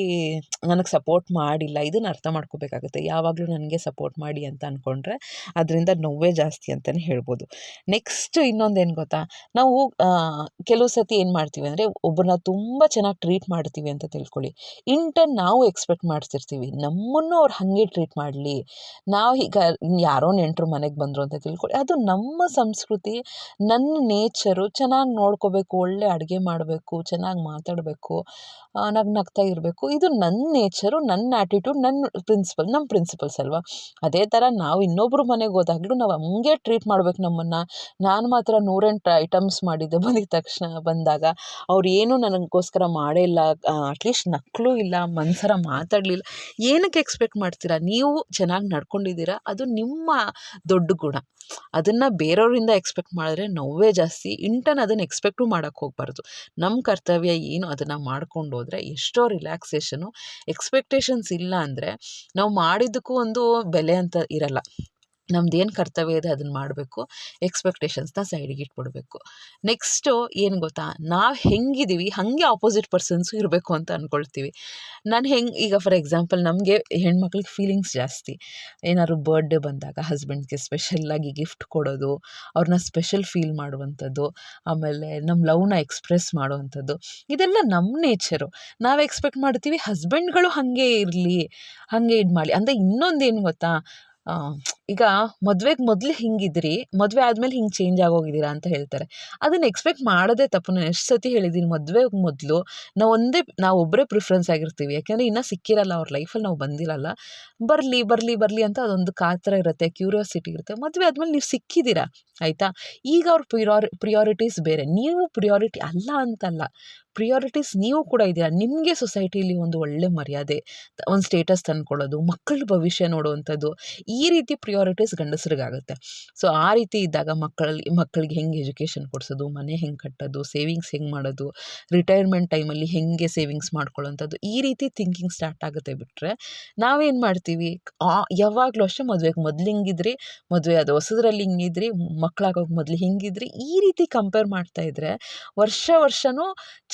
Speaker 1: ನನಗೆ ಸಪೋರ್ಟ್ ಮಾಡಿಲ್ಲ, ಇದನ್ನು ಅರ್ಥ ಮಾಡ್ಕೋಬೇಕಾಗುತ್ತೆ. ಯಾವಾಗಲೂ ನನಗೆ ಸಪೋರ್ಟ್ ಮಾಡಿ ಅಂತ ಅಂದ್ಕೊಂಡ್ರೆ ಅದರಿಂದ ನೋವೇ ಜಾಸ್ತಿ ಅಂತಲೇ ಹೇಳ್ಬೋದು. ನೆಕ್ಸ್ಟ್ ಇನ್ನೊಂದು ಏನು ಗೊತ್ತಾ? ನಾವು ಕೆಲವು ಸತಿ ಏನು ಮಾಡ್ತೀವಿ ಅಂದರೆ ಒಬ್ಬರನ್ನ ತುಂಬ ಚೆನ್ನಾಗಿ ಟ್ರೀಟ್ ಮಾಡ್ತೀವಿ ಅಂತ ತಿಳ್ಕೊಳ್ಳಿ. ಇಂಟರ್ನ್ ನಾವು ಎಕ್ಸ್ಪೆಕ್ಟ್ ಮಾಡ್ತಿರ್ತೀವಿ. ನಮ್ಮನ್ನು ಅವ್ರು ಹಾಗೆ ಟ್ರೀಟ್ ಮಾಡಲಿ. ನಾವು ಈಗ ಯಾರೋ ನೆಂಟರು ಮನೆಗೆ ಬಂದರು ಅಂತ ತಿಳ್ಕೊಳ್ಳಿ. ಅದು ನಮ್ಮ ಸಂಸ್ಕೃತಿ, ನನ್ನ ನೇಚರು ಚೆನ್ನಾಗಿ ನೋಡ್ಕೋಬೇಕು, ಒಳ್ಳೆ ಅಡುಗೆ ಮಾಡಬೇಕು, ಚೆನ್ನಾಗಿ ಮಾತಾಡಬೇಕು ನಗು ನಗ್ತಾ ಇರಬೇಕು. ಇದು ನನ್ನ ನೇಚರು ನನ್ನ ಆ್ಯಟಿಟ್ಯೂಡ್ ನನ್ನ ಪ್ರಿನ್ಸಿಪಲ್ ನಮ್ಮ ಪ್ರಿನ್ಸಿಪಲ್ಸ್ ಅಲ್ವಾ? ಅದೇ ಥರ ನಾವು ಇನ್ನೊಬ್ರ ಮನೆಗೆ ಹೋದಾಗಲೂ ನಾವು ಹಂಗೆ ಟ್ರೀಟ್ ಮಾಡ್ಬೇಕು ನಮ್ಮನ್ನು. ನಾನು ಮಾತ್ರ ನೂರೆಂಟು ಐಟಮ್ಸ್ ಮಾಡಿದ್ದೆ [laughs] ಬಂದಿದ್ದ ತಕ್ಷಣ ಬಂದಾಗ. ಅವ್ರು ಏನೂ ನನಗೋಸ್ಕರ ಮಾಡೇ ಇಲ್ಲ. ಅಟ್ಲೀಸ್ಟ್ ನಕ್ಕಲೂ ಇಲ್ಲ, ಮನ್ಸರ ಮಾತಾಡಲಿಲ್ಲ. ಏನಕ್ಕೆ ಎಕ್ಸ್ಪೆಕ್ಟ್ ಮಾಡ್ತೀರಾ? ನೀವು ಚೆನ್ನಾಗಿ ನಡ್ಕೊಂಡಿದ್ದೀರಾ? ಅದು ನಿಮ್ಮ ದೊಡ್ಡ ಗುಣ. ಅದನ್ನು ಬೇರೆಯವರಿಂದ ಎಕ್ಸ್ಪೆಕ್ಟ್ ಮಾಡಿದ್ರೆ ನೋವೇ ಜಾಸ್ತಿ. ಇಂಟರ್ನ್ ಅದನ್ನು ಎಕ್ಸ್ಪೆಕ್ಟು ಮಾಡೋಕ್ಕೆ ಹೋಗಬಾರ್ದು. ನಮ್ಮ ಕರ್ತವ್ಯ ಏನು ಅದನ್ನು ಮಾಡ್ಕೊಂಡು ಹೋದರೆ ಎಷ್ಟೋ ರಿಲ್ಯಾಕ್ಸೇಷನು ಎಕ್ಸ್ಪೆಕ್ಟೇಷನ್ಸ್ ಇಲ್ಲ ಅಂದರೆ ನಾವು ಮಾಡಿದ್ದಕ್ಕೂ ಒಂದು ಬೆಲೆ ಅಂತ ಇರಲ್ಲ. ನಮ್ದು ಏನು ಕರ್ತವ್ಯ ಇದೆ ಅದನ್ನು ಮಾಡಬೇಕು ಎಕ್ಸ್ಪೆಕ್ಟೇಷನ್ಸ್ನ ಸೈಡಿಗೆ ಇಟ್ಬಿಡಬೇಕು. ನೆಕ್ಸ್ಟು ಏನು ಗೊತ್ತಾ? ನಾವು ಹೆಂಗಿದ್ದೀವಿ ಹಾಗೆ ಆಪೋಸಿಟ್ ಪರ್ಸನ್ಸು ಇರಬೇಕು ಅಂತ ಅಂದ್ಕೊಳ್ತೀವಿ ನಾನು ಹೆಂಗೆ, ಈಗ ಫಾರ್ ಎಕ್ಸಾಂಪಲ್ ನಮಗೆ ಹೆಣ್ಮಕ್ಳಿಗೆ ಫೀಲಿಂಗ್ಸ್ ಜಾಸ್ತಿ. ಏನಾದ್ರು ಬರ್ಡೇ ಬಂದಾಗ ಹಸ್ಬೆಂಡ್ಗೆ ಸ್ಪೆಷಲ್ಲಾಗಿ ಗಿಫ್ಟ್ ಕೊಡೋದು ಅವ್ರನ್ನ ಸ್ಪೆಷಲ್ ಫೀಲ್ ಮಾಡುವಂಥದ್ದು, ಆಮೇಲೆ ನಮ್ಮ ಲವ್ನ ಎಕ್ಸ್ಪ್ರೆಸ್ ಮಾಡುವಂಥದ್ದು, ಇದೆಲ್ಲ ನಮ್ಮ ನೇಚರು ನಾವು ಎಕ್ಸ್ಪೆಕ್ಟ್ ಮಾಡ್ತೀವಿ ಹಸ್ಬೆಂಡ್ಗಳು ಹಾಗೆ ಇರಲಿ, ಹಾಗೆ ಇದು ಮಾಡಿ ಅಂದರೆ ಇನ್ನೊಂದು ಏನು ಗೊತ್ತಾ ಈಗ ಮದುವೆಗೆ ಮೊದಲು ಹಿಂಗಿದ್ರಿ, ಮದುವೆ ಆದಮೇಲೆ ಹಿಂಗೆ ಚೇಂಜ್ ಆಗೋಗಿದ್ದೀರಾ ಅಂತ ಹೇಳ್ತಾರೆ. ಅದನ್ನು ಎಕ್ಸ್ಪೆಕ್ಟ್ ಮಾಡೋದೇ ತಪ್ಪು ನಾನು ಎಷ್ಟು ಸತಿ ಹೇಳಿದ್ದೀನಿ ಮದುವೆಗೆ ಮೊದಲು ನಾವು ಒಂದೇ, ನಾವು ಒಬ್ಬರೇ ಪ್ರಿಫರೆನ್ಸ್ ಆಗಿರ್ತೀವಿ. ಯಾಕೆಂದರೆ ಇನ್ನೂ ಸಿಕ್ಕಿರಲ್ಲ, ಅವ್ರ ಲೈಫಲ್ಲಿ ನಾವು ಬಂದಿರಲ್ಲ. ಬರಲಿ ಬರಲಿ ಬರಲಿ ಅಂತ ಅದೊಂದು ಕಾತರ ಇರುತ್ತೆ ಕ್ಯೂರಿಯಾಸಿಟಿ ಇರುತ್ತೆ. ಮದುವೆ ಆದಮೇಲೆ ನೀವು ಸಿಕ್ಕಿದ್ದೀರಾ, ಆಯಿತಾ? ಈಗ ಅವ್ರ ಪ್ರಿಯಾರಿ ಪ್ರಿಯಾರಿಟೀಸ್ ಬೇರೆ. ನೀವು ಪ್ರಿಯಾರಿಟಿ ಅಲ್ಲ ಅಂತಲ್ಲ. ಪ್ರಿಯಾರಿಟೀಸ್ ನೀವು ಕೂಡ ಇದೆಯಾ ನಿಮಗೆ ಸೊಸೈಟಿಲಿ ಒಂದು ಒಳ್ಳೆ ಮರ್ಯಾದೆ, ಒಂದು ಸ್ಟೇಟಸ್ ತಂದ್ಕೊಳ್ಳೋದು ಮಕ್ಕಳ ಭವಿಷ್ಯ ನೋಡುವಂಥದ್ದು, ಈ ರೀತಿ ಪ್ರಿಯಾರಿಟೀಸ್ ಗಂಡಸರಿಗಾಗುತ್ತೆ. ಸೊ ಆ ರೀತಿ ಇದ್ದಾಗ ಮಕ್ಕಳಲ್ಲಿ, ಮಕ್ಕಳಿಗೆ ಹೆಂಗೆ ಎಜುಕೇಷನ್ ಕೊಡಿಸೋದು, ಮನೆ ಹೆಂಗೆ ಕಟ್ಟೋದು ಸೇವಿಂಗ್ಸ್ ಹೆಂಗೆ ಮಾಡೋದು ರಿಟೈರ್ಮೆಂಟ್ ಟೈಮಲ್ಲಿ ಹೆಂಗೆ ಸೇವಿಂಗ್ಸ್ ಮಾಡ್ಕೊಳ್ಳೋವಂಥದ್ದು ಈ ರೀತಿ ಥಿಂಕಿಂಗ್ ಸ್ಟಾರ್ಟ್ ಆಗುತ್ತೆ ಬಿಟ್ಟರೆ ನಾವೇನು ಮಾಡ್ತೀವಿ? ಯಾವಾಗಲೂ ಅಷ್ಟೇ ಮದುವೆಗೆ ಮೊದಲು ಹಿಂಗಿದ್ರಿ, ಮದುವೆ ಅದು ಹೊಸದ್ರಲ್ಲಿ ಹಿಂಗಿದ್ರಿ ಮಕ್ಕಳಾಗೋಗಿ ಮೊದಲು ಹಿಂಗಿದ್ರಿ, ಈ ರೀತಿ ಕಂಪೇರ್ ಮಾಡ್ತಾ ಇದ್ದರೆ ವರ್ಷ ವರ್ಷನೂ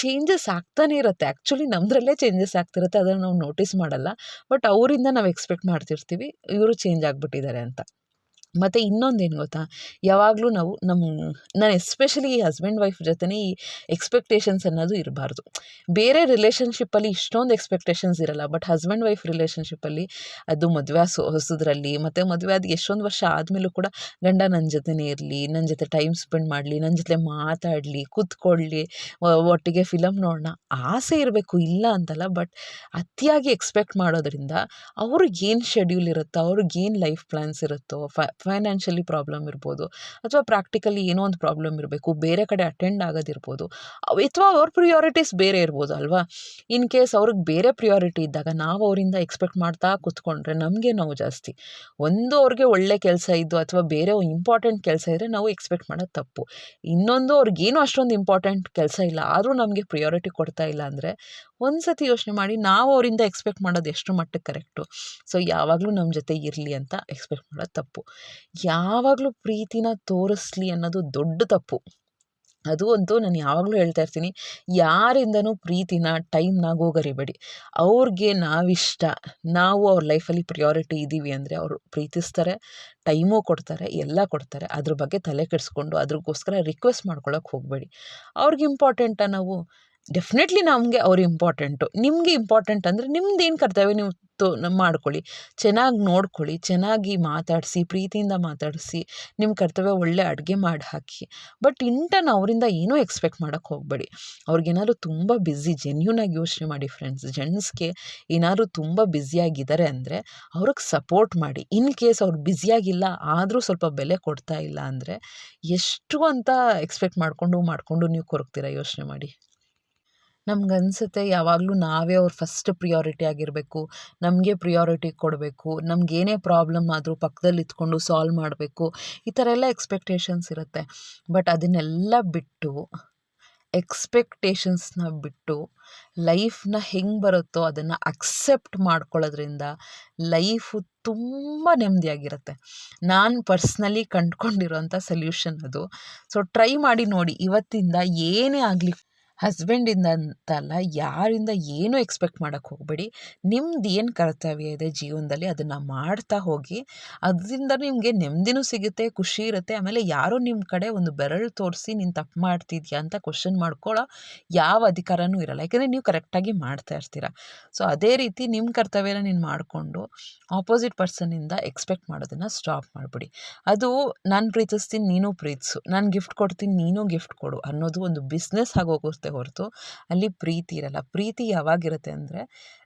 Speaker 1: ಚೇಂಜಸ್ ಆಗ್ತಾನೆ ಇರುತ್ತೆ. ಆ್ಯಕ್ಚುಲಿ ನಮ್ಮದ್ರಲ್ಲೇ ಚೇಂಜಸ್ ಆಗ್ತಿರುತ್ತೆ, ಅದನ್ನು ನಾವು ನೋಟಿಸ್ ಮಾಡಲ್ಲ. ಬಟ್ ಅವರಿಂದ ನಾವು ಎಕ್ಸ್ಪೆಕ್ಟ್ ಮಾಡ್ತಿರ್ತೀವಿ, ಇವರು ಚೇಂಜ್ ಆಗಿಬಿಟ್ಟಿದ್ದಾರೆ ಅಂತ ಮತ್ತು ಇನ್ನೊಂದೇನು ಗೊತ್ತಾ? ಯಾವಾಗಲೂ ನಾವು ನಮ್ಮ ನಾನು ಎಸ್ಪೆಷಲಿ ಈ ಹಸ್ಬೆಂಡ್ ವೈಫ್ ಜೊತೆನೇ ಈ ಎಕ್ಸ್ಪೆಕ್ಟೇಷನ್ಸ್ ಅನ್ನೋದು ಇರಬಾರ್ದು. ಬೇರೆ ರಿಲೇಷನ್ಶಿಪ್ಪಲ್ಲಿ ಇಷ್ಟೊಂದು ಎಕ್ಸ್ಪೆಕ್ಟೇಷನ್ಸ್ ಇರಲ್ಲ ಬಟ್ ಹಸ್ಬೆಂಡ್ ವೈಫ್ ರಿಲೇಷನ್ಶಿಪ್ಪಲ್ಲಿ ಅದು ಮದುವೆ ಸೊ ಹೊಸದ್ರಲ್ಲಿ, ಮತ್ತು ಮದುವೆ ಆದ ಎಷ್ಟೊಂದು ವರ್ಷ ಆದಮೇಲೂ ಕೂಡ ಗಂಡ ನನ್ನ ಜೊತೆನೇ ಇರಲಿ ನನ್ನ ಜೊತೆ ಟೈಮ್ ಸ್ಪೆಂಡ್ ಮಾಡಲಿ ನನ್ನ ಜೊತೆ ಮಾತಾಡಲಿ, ಕೂತ್ಕೊಳ್ಳಿ ಒಟ್ಟಿಗೆ ಫಿಲಮ್ ನೋಡೋಣ ಆಸೆ ಇರಬೇಕು, ಇಲ್ಲ ಅಂತಲ್ಲ ಬಟ್ ಅತಿಯಾಗಿ ಎಕ್ಸ್ಪೆಕ್ಟ್ ಮಾಡೋದ್ರಿಂದ ಅವ್ರಿಗೇನು ಶೆಡ್ಯೂಲ್ ಇರುತ್ತೋ ಅವ್ರಿಗೇನು ಲೈಫ್ ಪ್ಲ್ಯಾನ್ಸ್ ಇರುತ್ತೋ ಫೈನಾನ್ಷಿಯಲಿ ಪ್ರಾಬ್ಲಮ್ ಇರ್ಬೋದು, ಅಥವಾ ಪ್ರಾಕ್ಟಿಕಲಿ ಏನೋ ಒಂದು ಪ್ರಾಬ್ಲಮ್ ಇರಬೇಕು, ಬೇರೆ ಕಡೆ ಅಟೆಂಡ್ ಆಗೋದಿರ್ಬೋದು, ಅಥವಾ ಅವ್ರ ಪ್ರಿಯಾರಿಟೀಸ್ ಬೇರೆ ಇರ್ಬೋದು ಅಲ್ವಾ? ಇನ್ ಕೇಸ್ ಅವ್ರಿಗೆ ಬೇರೆ ಪ್ರಿಯಾರಿಟಿ ಇದ್ದಾಗ ನಾವು ಅವರಿಂದ ಎಕ್ಸ್ಪೆಕ್ಟ್ ಮಾಡ್ತಾ ಕೂತ್ಕೊಂಡ್ರೆ ನಮಗೆ ನೋವು ಜಾಸ್ತಿ. ಒಂದು ಅವ್ರಿಗೆ ಒಳ್ಳೆ ಕೆಲಸ ಇದ್ದು ಅಥವಾ ಬೇರೆ ಇಂಪಾರ್ಟೆಂಟ್ ಕೆಲಸ ಇದ್ದರೆ ನಾವು ಎಕ್ಸ್ಪೆಕ್ಟ್ ಮಾಡೋದು ತಪ್ಪು. ಇನ್ನೊಂದು ಅವ್ರಿಗೇನು ಅಷ್ಟೊಂದು ಇಂಪಾರ್ಟೆಂಟ್ ಕೆಲಸ ಇಲ್ಲ, ಆದರೂ ನಮಗೆ ಪ್ರಿಯಾರಿಟಿ ಕೊಡ್ತಾ ಇಲ್ಲ ಅಂದರೆ ಒಂದು ಸತಿ ಯೋಚನೆ ಮಾಡಿ ನಾವು ಅವರಿಂದ ಎಕ್ಸ್ಪೆಕ್ಟ್ ಮಾಡೋದು ಎಷ್ಟು ಮಟ್ಟಕ್ಕೆ ಕರೆಕ್ಟು ಸೊ ಯಾವಾಗಲೂ ನಮ್ಮ ಜೊತೆ ಇರಲಿ ಅಂತ ಎಕ್ಸ್ಪೆಕ್ಟ್ ಮಾಡೋದು ತಪ್ಪು. ಯಾವಾಗಲೂ ಪ್ರೀತಿನ ತೋರಿಸ್ಲಿ ಅನ್ನೋದು ದೊಡ್ಡ ತಪ್ಪು. ಅದು ಅಂತೂ ನಾನು ಯಾವಾಗಲೂ ಹೇಳ್ತಾ ಇರ್ತೀನಿ. ಯಾರಿಂದನೂ ಪ್ರೀತಿನ ಟೈಮ್ನ ಹೋಗರಿಬೇಡಿ ಅವ್ರಿಗೆ ನಾವಿಷ್ಟ, ನಾವು ಅವ್ರ ಲೈಫಲ್ಲಿ ಪ್ರಿಯಾರಿಟಿ ಇದ್ದೀವಿ ಅಂದರೆ ಅವರು ಪ್ರೀತಿಸ್ತಾರೆ, ಟೈಮು ಕೊಡ್ತಾರೆ, ಎಲ್ಲ ಕೊಡ್ತಾರೆ. ಅದ್ರ ಬಗ್ಗೆ ತಲೆ ಕೆಡಿಸ್ಕೊಂಡು ಅದ್ರಗೋಸ್ಕರ ರಿಕ್ವೆಸ್ಟ್ ಮಾಡ್ಕೊಳಕ್ಕೆ ಹೋಗಬೇಡಿ. ಅವ್ರಿಗೆ ಇಂಪಾರ್ಟೆಂಟ ನಾವು ಡೆಫಿನೆಟ್ಲಿ ನಮಗೆ ಅವ್ರು ಇಂಪಾರ್ಟೆಂಟು ನಿಮಗೆ ಇಂಪಾರ್ಟೆಂಟ್ ಅಂದರೆ ನಿಮ್ದು ಏನು ಕರ್ತವ್ಯ ನೀವು ತೋ ಮಾಡ್ಕೊಳ್ಳಿ. ಚೆನ್ನಾಗಿ ನೋಡ್ಕೊಳ್ಳಿ, ಚೆನ್ನಾಗಿ ಮಾತಾಡಿಸಿ, ಪ್ರೀತಿಯಿಂದ ಮಾತಾಡಿಸಿ ನಿಮ್ಮ ಕರ್ತವ್ಯ ಒಳ್ಳೆ ಅಡುಗೆ ಮಾಡಿ ಹಾಕಿ ಬಟ್ ಇಂಟನ್ ಅವರಿಂದ ಏನೂ ಎಕ್ಸ್ಪೆಕ್ಟ್ ಮಾಡೋಕ್ಕೆ ಹೋಗಬೇಡಿ. ಅವ್ರಿಗೇನಾದ್ರು ತುಂಬ ಬ್ಯುಸಿ ಜೆನ್ಯೂನಾಗಿ ಯೋಚನೆ ಮಾಡಿ ಫ್ರೆಂಡ್ಸ್ ಜೆಂಟ್ಸ್ಗೆ ಏನಾದ್ರು ತುಂಬ ಬ್ಯುಸಿಯಾಗಿದ್ದಾರೆ ಅಂದರೆ ಅವ್ರಿಗೆ ಸಪೋರ್ಟ್ ಮಾಡಿ. ಇನ್ ಕೇಸ್ ಅವ್ರು ಬ್ಯುಸಿಯಾಗಿಲ್ಲ ಆದರೂ ಸ್ವಲ್ಪ ಬೆಲೆ ಕೊಡ್ತಾ ಇಲ್ಲ ಅಂದರೆ ಎಷ್ಟು ಅಂತ ಎಕ್ಸ್ಪೆಕ್ಟ್ ಮಾಡಿಕೊಂಡು ಮಾಡಿಕೊಂಡು ನೀವು ಕೊರಗ್ತೀರ ಯೋಚನೆ ಮಾಡಿ. ನಮ್ಗನ್ಸುತ್ತೆ ಯಾವಾಗಲೂ ನಾವೇ ಅವ್ರ ಫಸ್ಟ್ ಪ್ರಿಯಾರಿಟಿ ಆಗಿರಬೇಕು. ನಮಗೆ ಪ್ರಿಯಾರಿಟಿ ಕೊಡಬೇಕು. ನಮಗೇನೇ ಪ್ರಾಬ್ಲಮ್ ಆದರೂ ಪಕ್ಕದಲ್ಲಿ ಇದ್ಕೊಂಡು ಸಾಲ್ವ್ ಮಾಡಬೇಕು. ಈ ಥರ ಎಲ್ಲ ಎಕ್ಸ್ಪೆಕ್ಟೇಷನ್ಸ್ ಇರುತ್ತೆ. ಬಟ್ ಅದನ್ನೆಲ್ಲ ಬಿಟ್ಟು ಎಕ್ಸ್ಪೆಕ್ಟೇಷನ್ಸ್ನ ಬಿಟ್ಟು ಲೈಫ್ನ ಹೆಂಗೆ ಬರುತ್ತೋ ಅದನ್ನು ಅಕ್ಸೆಪ್ಟ್ ಮಾಡ್ಕೊಳ್ಳೋದ್ರಿಂದ ಲೈಫು ತುಂಬ ನೆಮ್ಮದಿಯಾಗಿರುತ್ತೆ. ನಾನು ಪರ್ಸ್ನಲಿ ಕಂಡುಕೊಂಡಿರೋಂಥ ಸೊಲ್ಯೂಷನ್ ಅದು. ಸೊ ಟ್ರೈ ಮಾಡಿ ನೋಡಿ. ಇವತ್ತಿಂದ ಏನೇ ಆಗಲಿ ಹಸ್ಬೆಂಡಿಂದ ಅಂತಲ್ಲ ಯಾರಿಂದ ಏನೂ ಎಕ್ಸ್ಪೆಕ್ಟ್ ಮಾಡೋಕ್ಕೆ ಹೋಗಬೇಡಿ. ನಿಮ್ದು ಏನು ಕರ್ತವ್ಯ ಇದೆ ಜೀವನದಲ್ಲಿ ಅದನ್ನು ಮಾಡ್ತಾ ಹೋಗಿ, ಅದರಿಂದ ನಿಮಗೆ ನೆಮ್ಮದಿನೂ ಸಿಗುತ್ತೆ, ಖುಷಿ ಇರುತ್ತೆ. ಆಮೇಲೆ ಯಾರೋ ನಿಮ್ಮ ಕಡೆ ಒಂದು ಬೆರಳು ತೋರಿಸಿ ನೀನು ತಪ್ಪು ಮಾಡ್ತಿದ್ಯಾ ಅಂತ ಕ್ವಶನ್ ಮಾಡ್ಕೊಳ್ಳೋ ಯಾವ ಅಧಿಕಾರನೂ ಇರಲ್ಲ. ಯಾಕೆಂದರೆ ನೀವು ಕರೆಕ್ಟಾಗಿ ಮಾಡ್ತಾ ಇರ್ತೀರ. ಸೊ ಅದೇ ರೀತಿ ನಿಮ್ಮ ಕರ್ತವ್ಯನ ನೀನು ಮಾಡಿಕೊಂಡು ಆಪೋಸಿಟ್ ಪರ್ಸನ್ನಿಂದ ಎಕ್ಸ್ಪೆಕ್ಟ್ ಮಾಡೋದನ್ನು ಸ್ಟಾಪ್ ಮಾಡಿಬಿಡಿ. ಅದು ನಾನು ಪ್ರೀತಿಸ್ತೀನಿ, ನೀನು ಪ್ರೀತಿಸು. ನಾನು ಗಿಫ್ಟ್ ಕೊಡ್ತೀನಿ, ನೀನು ಗಿಫ್ಟ್ ಕೊಡು ಅನ್ನೋದು ಒಂದು ಬಿಸ್ನೆಸ್ ಆಗೋಗುತ್ತೆ ಹೊರತು. ಅಲ್ಲಿ ಪ್ರೀತಿ ಇರಲ್ಲ. ಪ್ರೀತಿ ಯಾವಾಗಿರುತ್ತೆ ಅಂದರೆ,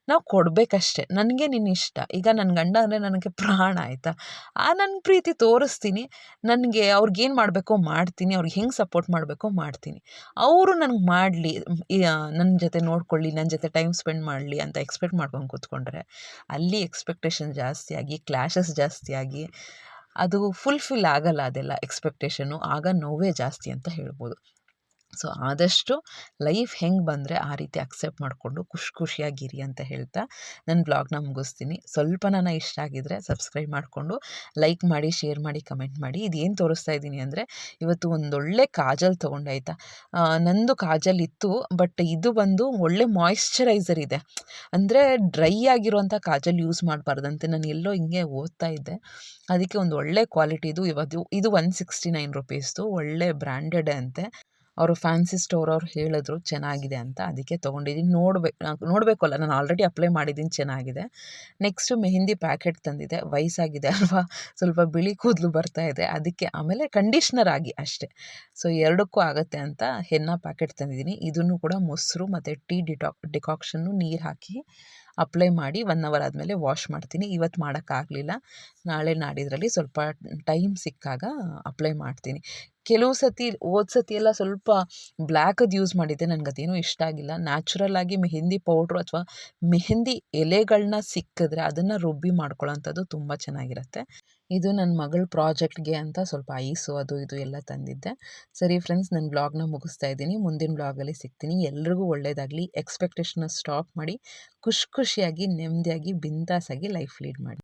Speaker 1: ನಾವು ಕೊಡಬೇಕಷ್ಟೆ. ನನಗೆ ನಿನ್ನ ಇಷ್ಟ. ಈಗ ನನ್ನ ಗಂಡ ಅಂದರೆ ನನಗೆ ಪ್ರಾಣ ಆಯಿತಾ? ಆ ನನ್ನ ಪ್ರೀತಿ ತೋರಿಸ್ತೀನಿ. ನನಗೆ ಅವ್ರಿಗೇನು ಮಾಡಬೇಕೋ ಮಾಡ್ತೀನಿ. ಅವ್ರಿಗೆ ಹೆಂಗೆ ಸಪೋರ್ಟ್ ಮಾಡಬೇಕೋ ಮಾಡ್ತೀನಿ. ಅವರು ನನಗೆ ಮಾಡಲಿ ನನ್ನ ಜೊತೆ ನೋಡ್ಕೊಳ್ಳಿ ನನ್ನ ಜೊತೆ ಟೈಮ್ ಸ್ಪೆಂಡ್ ಮಾಡಲಿ ಅಂತ ಎಕ್ಸ್ಪೆಕ್ಟ್ ಮಾಡ್ಕೊಂಡು ಕೂತ್ಕೊಂಡ್ರೆ, ಅಲ್ಲಿ ಎಕ್ಸ್ಪೆಕ್ಟೇಷನ್ ಜಾಸ್ತಿಯಾಗಿ ಕ್ಲ್ಯಾಶಸ್ ಜಾಸ್ತಿಯಾಗಿ ಅದು ಫುಲ್ಫಿಲ್ ಆಗಲ್ಲ ಅದೆಲ್ಲ ಎಕ್ಸ್ಪೆಕ್ಟೇಷನು ಆಗ ನೋವೇ ಜಾಸ್ತಿ ಅಂತ ಹೇಳ್ಬೋದು. ಸೊ ಆದಷ್ಟು ಲೈಫ್ ಹೆಂಗೆ ಬಂದರೆ ಆ ರೀತಿ ಅಕ್ಸೆಪ್ಟ್ ಮಾಡಿಕೊಂಡು ಖುಷಿ ಖುಷಿಯಾಗಿರಿ ಅಂತ ಹೇಳ್ತಾ ನನ್ನ ಬ್ಲಾಗ್ನ ಮುಗಿಸ್ತೀನಿ. ಸ್ವಲ್ಪ ನನ್ನ ಇಷ್ಟ ಆಗಿದ್ರೆ ಸಬ್ಸ್ಕ್ರೈಬ್ ಮಾಡಿಕೊಂಡು ಲೈಕ್ ಮಾಡಿ, ಶೇರ್ ಮಾಡಿ, ಕಮೆಂಟ್ ಮಾಡಿ. ಇದೇನು ತೋರಿಸ್ತಾ ಇದ್ದೀನಿ ಅಂದರೆ ಇವತ್ತು ಒಂದೊಳ್ಳೆ ಕಾಜಲ್ ತೊಗೊಂಡಾಯ್ತಾ? ನಂದು ಕಾಜಲ್ ಇತ್ತು, ಬಟ್ ಇದು ಬಂದು ಒಳ್ಳೆ ಮಾಯಿಶ್ಚರೈಸರ್ ಇದೆ. ಅಂದರೆ ಡ್ರೈ ಆಗಿರುವಂಥ ಕಾಜಲ್ ಯೂಸ್ ಮಾಡಬಾರ್ದಂತೆ. ನಾನು ಎಲ್ಲೋ ಹಿಂಗೆ ಓದ್ತಾ ಇದ್ದೆ. ಅದಕ್ಕೆ ಒಂದು ಒಳ್ಳೆ ಕ್ವಾಲಿಟಿದು ಇವತ್ತು ಇದು ಒನ್ ಸಿಕ್ಸ್ಟಿ ನೈನ್ ರುಪೀಸ್ದು ಒಳ್ಳೆ ಬ್ರ್ಯಾಂಡೆಡ್ ಅಂತೆ. ಅವರು ಫ್ಯಾನ್ಸಿ ಸ್ಟೋರ್ ಅವ್ರು ಹೇಳಿದ್ರು ಚೆನ್ನಾಗಿದೆ ಅಂತ, ಅದಕ್ಕೆ ತೊಗೊಂಡಿದ್ದೀನಿ ನೋಡ್ಬೇಕು ನೋಡಬೇಕು ಅಲ್ಲ ನಾನು ಆಲ್ರೆಡಿ ಅಪ್ಲೈ ಮಾಡಿದ್ದೀನಿ ಚೆನ್ನಾಗಿದೆ. ನೆಕ್ಸ್ಟು ಮೆಹಂದಿ ಪ್ಯಾಕೆಟ್ ತಂದಿದೆ. ವಯಸ್ಸಾಗಿದೆ ಅಲ್ವಾ? ಸ್ವಲ್ಪ ಬಿಳಿ ಕೂದಲು ಬರ್ತಾ ಇದೆ. ಅದಕ್ಕೆ ಆಮೇಲೆ ಕಂಡೀಷ್ನರ್ ಆಗಿ ಅಷ್ಟೇ. ಸೊ ಎರಡಕ್ಕೂ ಆಗುತ್ತೆ ಅಂತ ಹೆನ್ನ ಪ್ಯಾಕೆಟ್ ತಂದಿದ್ದೀನಿ ಇದನ್ನು ಕೂಡ ಮೊಸರು ಮತ್ತು ಟೀ ಡಿಟಾಕ್ ಡಿಕಾಕ್ಷನ್ನು ನೀರು ಹಾಕಿ ಅಪ್ಲೈ ಮಾಡಿ ಒನ್ ಅವರ್ ಆದಮೇಲೆ ವಾಶ್ ಮಾಡ್ತೀನಿ. ಇವತ್ತು ಮಾಡೋಕ್ಕಾಗಲಿಲ್ಲ. ನಾಳೆ ನಾಡಿದ್ರಲ್ಲಿ ಸ್ವಲ್ಪ ಟೈಮ್ ಸಿಕ್ಕಾಗ ಅಪ್ಲೈ ಮಾಡ್ತೀನಿ. ಕೆಲವು ಸತಿ ಹೋದ ಸತಿ ಎಲ್ಲ ಸ್ವಲ್ಪ ಬ್ಲ್ಯಾಕದ್ದು ಯೂಸ್ ಮಾಡಿದ್ದೆ. ನನಗೆ ಅದೇನೂ ಇಷ್ಟ ಆಗಿಲ್ಲ. ನ್ಯಾಚುರಲ್ ಆಗಿ ಮೆಹಂದಿ ಪೌಡ್ರು ಅಥವಾ ಮೆಹಂದಿ ಎಲೆಗಳನ್ನ ಸಿಕ್ಕಿದ್ರೆ ಅದನ್ನು ರುಬ್ಬಿ ಮಾಡ್ಕೊಳ್ಳೋಂಥದ್ದು ತುಂಬ ಚೆನ್ನಾಗಿರುತ್ತೆ. ಇದು ನನ್ನ ಮಗಳ ಪ್ರಾಜೆಕ್ಟ್ಗೆ ಅಂತ ಸ್ವಲ್ಪ ಐಸು ಅದು ಇದು ಎಲ್ಲ ತಂದಿದ್ದೆ. ಸರಿ ಫ್ರೆಂಡ್ಸ್ ನನ್ನ ಬ್ಲಾಗ್ನ ಮುಗಿಸ್ತಾ ಇದ್ದೀನಿ. ಮುಂದಿನ ಬ್ಲಾಗಲ್ಲಿ ಸಿಗ್ತೀನಿ. ಎಲ್ರಿಗೂ ಒಳ್ಳೆಯದಾಗಲಿ ಎಕ್ಸ್ಪೆಕ್ಟೇಷನ್ನ ಸ್ಟಾಪ್ ಮಾಡಿ, ಖುಷಿ ಖುಷಿಯಾಗಿ ನೆಮ್ಮದಿಯಾಗಿ ಬಿಂದಾಸಾಗಿ ಲೈಫ್ ಲೀಡ್ ಮಾಡಿ.